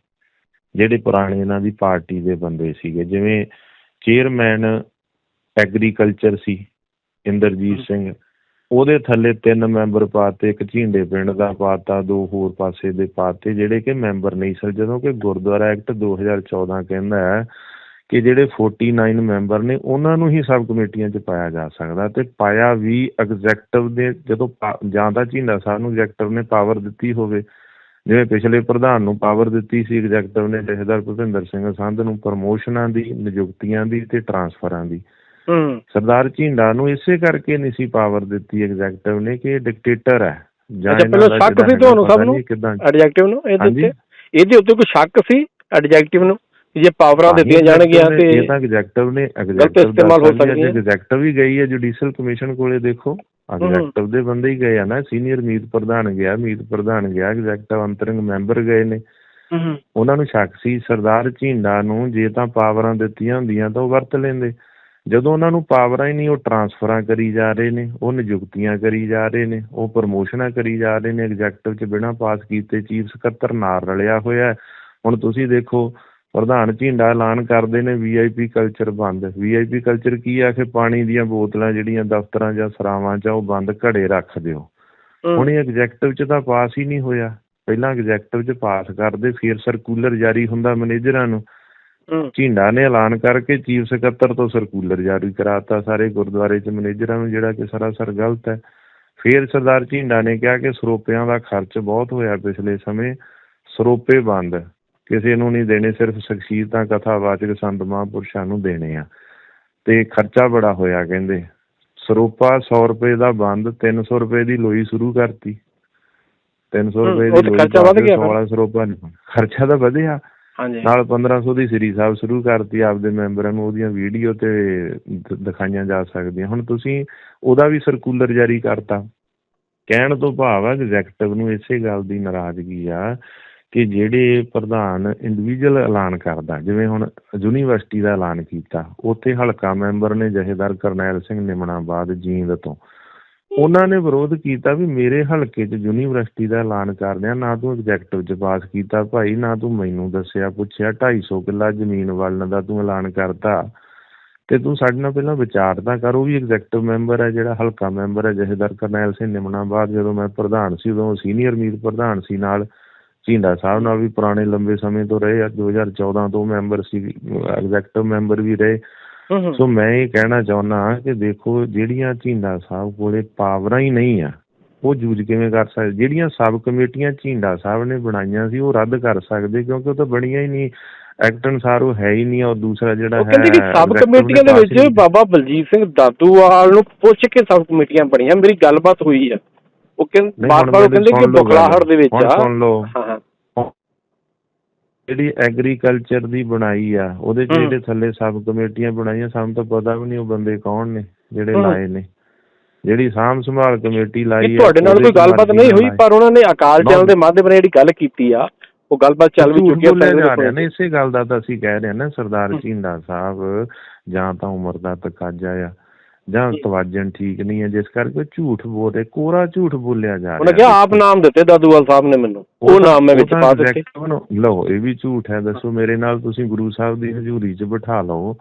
[SPEAKER 1] ਜਿਹੜੇ ਪੁਰਾਣੇ ਇਹਨਾਂ ਦੀ ਪਾਰਟੀ ਦੇ ਬੰਦੇ ਸੀਗੇ, ਜਿਵੇਂ ਚੇਅਰਮੈਨ ਐਗਰੀਕਲਚਰ ਸੀ ਇੰਦਰਜੀਤ ਸਿੰਘ ਉਹਦੇ ਥੱਲੇ ਤਿੰਨ ਮੈਂਬਰ ਪਾਤੇ ਇੱਕ ਝੀਂਡੇ ਪਿੰਡ ਦਾ ਪਾਤਾ ਦੋ ਹੋਰ ਪਾਸੇ ਦੇ ਪਾਤੇ ਜਿਹੜੇ ਕਿ ਮੈਂਬਰ ਨਹੀਂ ਸਨ ਜਦੋਂ ਕਿ ਗੁਰਦੁਆਰਾ ਐਕਟ 2014 ਕਹਿੰਦਾ ਹੈ ਕਿ ਜਿਹੜੇ 49 ਮੈਂਬਰ ਨੇ ਉਹਨਾਂ ਨੂੰ ਹੀ ਸਬ ਕਮੇਟੀਆਂ 'ਚ ਪਾਇਆ ਜਾ ਸਕਦਾ ਤੇ ਪਾਇਆ ਵੀ ਐਗਜ਼ੈਕਟਿਵ ਦੇ ਜਦੋਂ ਜਾਂ ਤਾਂ ਝੀਂਡਾ ਸਾਹਿਬ ਨੂੰ ਐਗਜ਼ੈਕਟਿਵ ਨੇ ਪਾਵਰ ਦਿੱਤੀ ਹੋਵੇ ਜਿਵੇਂ ਪਿਛਲੇ ਪ੍ਰਧਾਨ ਨੂੰ ਪਾਵਰ ਦਿੱਤੀ ਸੀ ਐਗਜ਼ੈਕਟਿਵ ਨੇ ਜਥੇਦਾਰ ਭੁਪਿੰਦਰ ਸਿੰਘ ਸੰਧ ਨੂੰ ਪ੍ਰਮੋਸ਼ਨਾਂ ਦੀ ਨਿਯੁਕਤੀਆਂ ਦੀ ਤੇ ਟਰਾਂਸਫਰਾਂ ਦੀ। ਸਰਦਾਰ ਝੀਂਡਾ ਨੂੰ ਇਸੇ ਕਰਕੇ ਨਹੀਂ ਸੀ ਪਾਵਰ ਦਿੱਤੀ ਐਗਜ਼ੈਕਟਿਵ ਨੇ ਕਿ ਇਹ ਡਿਕਟੇਟਰ ਹੈ। ਜਾਂ
[SPEAKER 2] ਪਹਿਲਾਂ
[SPEAKER 1] ਦਾ
[SPEAKER 2] ਸ਼ੱਕ
[SPEAKER 1] ਜਿਹੜਾ
[SPEAKER 2] ਸੀ
[SPEAKER 1] ਹੈਗਾ
[SPEAKER 2] ਤੁਹਾਨੂੰ
[SPEAKER 1] ਪਤਾ
[SPEAKER 2] ਸਭ ਨੂੰ?
[SPEAKER 1] ਨਹੀਂ ਕਿੱਦਾਂ
[SPEAKER 2] ਐਡਜੈਕਟਿਵ ਨੂੰ? ਇਹਦੇ
[SPEAKER 1] ਹਾਂਜੀ।
[SPEAKER 2] ਉੱਤੇ? ਇਹਦੇ ਉੱਤੇ ਕੋਈ ਸ਼ੱਕ ਸੀ ਐਡਜੈਕਟਿਵ ਨੂੰ? ਕਿ ਜੇ ਪਾਵਰਾਂ ਦਿੱਤੀਆਂ ਜਾਣਗੀਆਂ ਤੇ
[SPEAKER 1] ਇਹ ਤਾਂ ਐਗਜ਼ੈਕਟਿਵ ਨੇ ਐਗਜ਼ੈਕਟਿਵ
[SPEAKER 2] ਇਸਤੇਮਾਲ ਹੋ ਸਕਦੀਆਂ।
[SPEAKER 1] ਐਗਜ਼ੈਕਟਿਵ ਵੀ ਗਈ ਹੈ ਜੁਡੀਸ਼ੀਅਲ ਕਮਿਸ਼ਨ ਕੋਲੇ ਦੇਖੋ। ਐਗਜ਼ੈਕਟਿਵ ਦੇ ਬੰਦੇ ਹੀ ਗਏ ਆ ਨਾ ਸੀਨੀਅਰ ਮੀਤ ਪ੍ਰਧਾਨ ਗਿਆ ਮੀਤ ਪ੍ਰਧਾਨ ਗਿਆ ਐਗਜ਼ੈਕਟਿਵ ਅੰਤਰਿੰਗ ਮੈਂਬਰ ਗਏ ਨੇ। ਉਹਨਾਂ ਨੂੰ ਸ਼ੱਕ ਸੀ ਸਰਦਾਰ ਝੀਂਡਾ ਨੂੰ ਜੇ ਤਾਂ ਪਾਵਰਾਂ ਦਿੱਤੀਆਂ ਹੁੰਦੀਆਂ ਤਾਂ ਉਹ ਵਰਤ ਲੈਂਦੇ। ਜਦੋਂ ਉਹਨਾਂ ਨੂੰ ਪਾਵਰਾਂ ਹੀ ਨਹੀਂ ਉਹ ਟਰਾਂਸਫਰਾਂ ਕਰੀ ਜਾ ਰਹੇ ਨੇ ਉਹ ਨਿਯੁਕਤੀਆਂ ਕਰੀ ਜਾ ਰਹੇ ਨੇ ਉਹ ਪ੍ਰਮੋਸ਼ਨਾਂ ਕਰੀ ਜਾ ਰਹੇ ਨੇ ਐਗਜ਼ੈਕਟਿਵ 'ਚ ਬਿਨਾਂ ਪਾਸ ਕੀਤੇ ਚੀਫ ਸਕੱਤਰ ਨਾਲ ਰਲਿਆ ਹੋਇਆ। ਹੁਣ ਤੁਸੀਂ ਦੇਖੋ ਪ੍ਰਧਾਨ ਝੀਂਡਾ ਐਲਾਨ ਕਰਦੇ ਨੇ ਵੀਆਈਪੀ ਕਲਚਰ ਬੰਦ। ਵੀਆਈਪੀ ਕਲਚਰ ਕੀ ਆ? ਕਿ ਪਾਣੀ ਦੀਆਂ ਬੋਤਲਾਂ ਜਿਹੜੀਆਂ ਦਫ਼ਤਰਾਂ ਜਾਂ ਸਰਾਵਾਂ 'ਚ ਉਹ ਬੰਦ ਘੜੇ ਰੱਖ ਦਿਓ। ਹੁਣ ਇਹ ਐਗਜ਼ੈਕਟਿਵ 'ਚ ਤਾਂ ਪਾਸ ਹੀ ਨਹੀਂ ਹੋਇਆ। ਪਹਿਲਾਂ ਐਗਜ਼ੈਕਟਿਵ 'ਚ ਪਾਸ ਕਰਦੇ ਫਿਰ ਸਰਕੂਲਰ ਜਾਰੀ ਹੁੰਦਾ ਮੈਨੇਜਰਾਂ ਨੂੰ। ਝੀਂਡਾ ਨੇ ਐਲਾਨ ਕਰਕੇ ਚੀਫ ਸਕੱਤਰ ਤੋਂ ਸਰਕੂਲਰ ਜਾਰੀ ਕਰਾਤਾ। ਸਾਰੇ ਗੁਰਦੁਆਰੇ 'ਚ ਮੈਨੇਜਰਾਂ ਨੂੰ ਜਿਹੜਾ ਕਿ ਸਰਾਸਰ ਗਲਤ ਹੈ। ਫਿਰ ਸਰਦਾਰ ਝੀਂਡਾ ਨੇ ਕਿਹਾ ਕਿ ਸਰੋਪਿਆਂ ਦਾ ਖਰਚ ਬਹੁਤ ਹੋਇਆ ਪਿਛਲੇ ਸਮੇਂ। ਸਰੋਪੇ ਬੰਦ। ਕਿਸੇ ਨੂੰ ਨਹੀਂ ਦੇਣੇ ਸਿਰਫ ਸ਼ਖਸੀਅਤਾਂ ਕਥਾਵਾਚਕ ਸੰਤ ਮਹਾਂਪੁਰਸ਼ਾਂ ਨੂੰ ਦੇਣੇ ਆ। ਤੇ ਖਰਚਾ ਬੜਾ ਹੋਇਆ ਕਹਿੰਦੇ। ਸਰੋਪਾ 100 ਰੁਪਏ ਦਾ ਬੰਦ 300 ਰੁਪਏ ਦੀ ਲੋਈ ਸ਼ੁਰੂ ਕਰਤੀ। 300
[SPEAKER 2] ਹੂੰ,
[SPEAKER 1] ਰੁਪਏ ਦੀ ਲੋਈ
[SPEAKER 2] ਖਰਚਾ ਵੱਧ ਗਿਆ ਫਿਰ।
[SPEAKER 1] 16 ਸਰੋਪਾ ਖਰਚਾ ਤਾਂ ਵਧਿਆ।
[SPEAKER 2] ਹਾਂਜੀ।
[SPEAKER 1] ਨਾਲ 1500 ਦੀ ਸ੍ਰੀ ਸਾਹਿਬ ਸ਼ੁਰੂ ਕਰਤੀ, ਆਪਦੇ ਮੈਂਬਰਾਂ ਨੂੰ ਉਹਦੀਆਂ ਵੀਡੀਓ ਤੇ ਦਿਖਾਈਆਂ ਜਾ ਸਕਦੀਆਂ। ਹੁਣ ਤੁਸੀਂ ਉਹਦਾ ਵੀ ਸਰਕੂਲਰ ਜਾਰੀ ਕਰਤਾ। ਕਹਿਣ ਤੋਂ ਭਾਵ ਹੈ ਐਗਜ਼ੈਕਟਿਵ ਨੂੰ ਇਸੇ ਗੱਲ ਦੀ ਨਾਰਾਜ਼ਗੀ ਆ ਕਿ ਜਿਹੜੇ ਪ੍ਰਧਾਨ ਇੰਡੀਵਿਜੂਅਲ ਐਲਾਨ ਕਰਦਾ, ਜਿਵੇਂ ਹੁਣ ਯੂਨੀਵਰਸਿਟੀ ਦਾ ਐਲਾਨ ਕੀਤਾ, ਉੱਥੇ ਹਲਕਾ ਮੈਂਬਰ ਨੇ ਜਥੇਦਾਰ ਕਰਨੈਲ ਸਿੰਘ ਨਿਮਣਾਬਾਦ ਜੀਂਦ ਤੋਂ। ਉਹਨਾਂ ਨੇ ਵਿਰੋਧ ਕੀਤਾ ਵੀ ਮੇਰੇ ਹਲਕੇ 'ਚ ਯੂਨੀਵਰਸਿਟੀ ਦਾ ਐਲਾਨ ਕਰਦਿਆਂ ਨਾ ਤੂੰ ਐਗਜ਼ੈਕਟਿਵ 'ਚ ਪਾਸ ਕੀਤਾ ਭਾਈ, ਨਾ ਤੂੰ ਮੈਨੂੰ ਦੱਸਿਆ, ਪੁੱਛਿਆ 250 ਕਿੱਲਾ ਜ਼ਮੀਨ ਵਲਣ ਦਾ ਤੂੰ ਐਲਾਨ ਕਰਤਾ। ਤੇ ਤੂੰ ਸਾਡੇ ਨਾਲ ਪਹਿਲਾਂ ਵਿਚਾਰ ਤਾਂ ਕਰ, ਉਹ ਵੀ ਐਗਜ਼ੈਕਟਿਵ ਮੈਂਬਰ ਹੈ, ਜਿਹੜਾ ਹਲਕਾ ਮੈਂਬਰ ਹੈ ਜਥੇਦਾਰ ਕਰਨੈਲ ਸਿੰਘ ਨਿਮਣਾਬਾਦ ਜਦੋਂ ਮੈਂ ਪ੍ਰਧਾਨ ਸੀ, ਉਦੋਂ ਸੀਨੀਅਰ ਮੀਤ ਪ੍ਰਧਾਨ ਸੀ ਨਾਲ, ਝੀਂਡਾ ਸਾਹਿਬ ਨਾਲ ਵੀ ਪੁਰਾਣੇ ਲੰਬੇ ਸਮੇਂ ਤੋਂ ਰਹੇ ਆ 2014 ਤੋਂ ਮੈਂਬਰ ਸੀ, ਐਗਜ਼ੈਕਟਿਵ ਮੈਂਬਰ ਵੀ ਰਹੇ। ਸੋ ਮੈਂ ਇਹ ਕਹਿਣਾ ਚਾਹੁੰਦਾ ਕਿ ਦੇਖੋ ਜਿਹੜੀਆਂ ਝੀਂਡਾ ਸਾਹਿਬ ਕੋਲੇ ਪਾਵਰਾਂ ਹੀ ਨਹੀਂ ਆ ਉਹ ਜੂਝ ਕਿਵੇਂ ਕਰ ਸਕਦੇ? ਜਿਹੜੀਆਂ ਸਬ ਕਮੇਟੀਆਂ ਝੀਂਡਾ ਸਾਹਿਬ ਨੇ ਬਣਾਈਆਂ ਸੀ ਉਹ ਰੱਦ ਕਰ ਸਕਦੇ ਕਿਉਂਕਿ ਉਹ ਤਾਂ ਬਣੀਆਂ ਹੀ ਨਹੀਂ। ਐਕਟ ਅਨੁਸਾਰ ਉਹ ਹੈ ਹੀ ਨਹੀਂ ਔਰ ਦੂਸਰਾ ਜਿਹੜਾ
[SPEAKER 2] ਉਹ
[SPEAKER 1] ਹੈ
[SPEAKER 2] ਕਹਿੰਦੇ ਕਿ ਸਬ ਕਮੇਟੀਆਂ ਦੇ ਵਿੱਚ ਬਾਬਾ ਬਲਜੀਤ ਸਿੰਘ ਦਾਦੂਵਾਲ ਨੂੰ ਪੁੱਛ ਕੇ ਸਬ ਕਮੇਟੀਆਂ ਬਣੀਆਂ ਮੇਰੀ ਗੱਲਬਾਤ ਹੋਈ ਆ। ਉਹ ਕਹਿੰਦੇ
[SPEAKER 1] ਨਹੀਂ,
[SPEAKER 2] ਬਾਰ
[SPEAKER 1] ਹੁਣ
[SPEAKER 2] ਬਾਰ ਉਹ ਕਹਿੰਦੇ ਕਿ। ਬੁਖਲਾਹਟ ਦੇ ਵਿੱਚ ਆ।
[SPEAKER 1] ਸੁਣ ਲਓ।
[SPEAKER 2] ਹਾਂ।
[SPEAKER 1] ਜਿਹੜੀ ਐਗਰੀਕਲਚਰ ਦੀ ਬਣਾਈ ਆ ਉਹਦੇ 'ਚ
[SPEAKER 2] ਹੂੰ।
[SPEAKER 1] ਜਿਹੜੇ ਥੱਲੇ ਸਬ ਕਮੇਟੀਆਂ ਬਣਾਈਆਂ ਸਾਨੂੰ ਤਾਂ ਪਤਾ ਵੀ ਨਹੀਂ ਉਹ ਬੰਦੇ ਕੌਣ ਨੇ ਜਿਹੜੇ
[SPEAKER 2] ਹੂੰ।
[SPEAKER 1] ਲਾਏ ਨੇ ਜਿਹੜੀ ਸਾਂਭ ਸੰਭਾਲ ਕਮੇਟੀ ਲਾਈ ਆ
[SPEAKER 2] ਤੁਹਾਡੇ ਨਾਲ ਕੋਈ ਗੱਲਬਾਤ ਨਹੀਂ ਹੋਈ। ਪਰ ਉਹਨਾਂ ਨੇ ਅਕਾਲ
[SPEAKER 1] ਨਾ।
[SPEAKER 2] ਚੈਨਲ ਦੇ ਮਾਧਿਅਮ ਨਾਲ ਜਿਹੜੀ ਗੱਲ ਕੀਤੀ ਆ ਉਹ ਗੱਲਬਾਤ ਚੱਲ ਵੀ ਚੁੱਕੀ
[SPEAKER 1] ਬੋਲਿਆ
[SPEAKER 2] ਪਹਿਲਾਂ
[SPEAKER 1] ਨਾ ਇਸੇ ਗੱਲ ਦਾ ਤਾਂ ਅਸੀਂ ਕਹਿ ਰਹੇ ਹਾਂ ਨਾ ਸਰਦਾਰ
[SPEAKER 2] ਹੂੰ।
[SPEAKER 1] ਝੀਂਡਾ ਸਾਹਿਬ ਜਾਂ ਤਾਂ ਉਮਰ ਦਾ ਤਕਾਜ਼ਾ ਆ ਜਾਂ ਤਵਾਜਨ ਠੀਕ ਨਹੀਂ ਹੈ ਜਿਸ ਕਰਕੇ ਝੂਠ ਬੋਲ ਕੋਰਾ ਝੂਠ ਬੋਲਿਆ ਜਾ ਰਿਹਾ
[SPEAKER 2] ਉਹਨੇ ਕਿਹਾ ਆਪ ਨਾਮ ਦਿੱਤੇ ਦਾਦੂਵਾਲ ਸਾਹਿਬ ਨੇ ਮੈਨੂੰ। ਉਹ ਨਾਮ ਮੈਂ ਵਿੱਚ ਪਾ ਦਿੱਤੇ।
[SPEAKER 1] ਲਓ ਇਹ ਵੀ ਝੂਠ ਹੈ ਦੱਸੋ ਮੇਰੇ ਨਾਲ ਤੁਸੀਂ ਗੁਰੂ ਸਾਹਿਬ ਦੀ ਹਜ਼ੂਰੀ 'ਚ ਬਿਠਾ ਲਓ।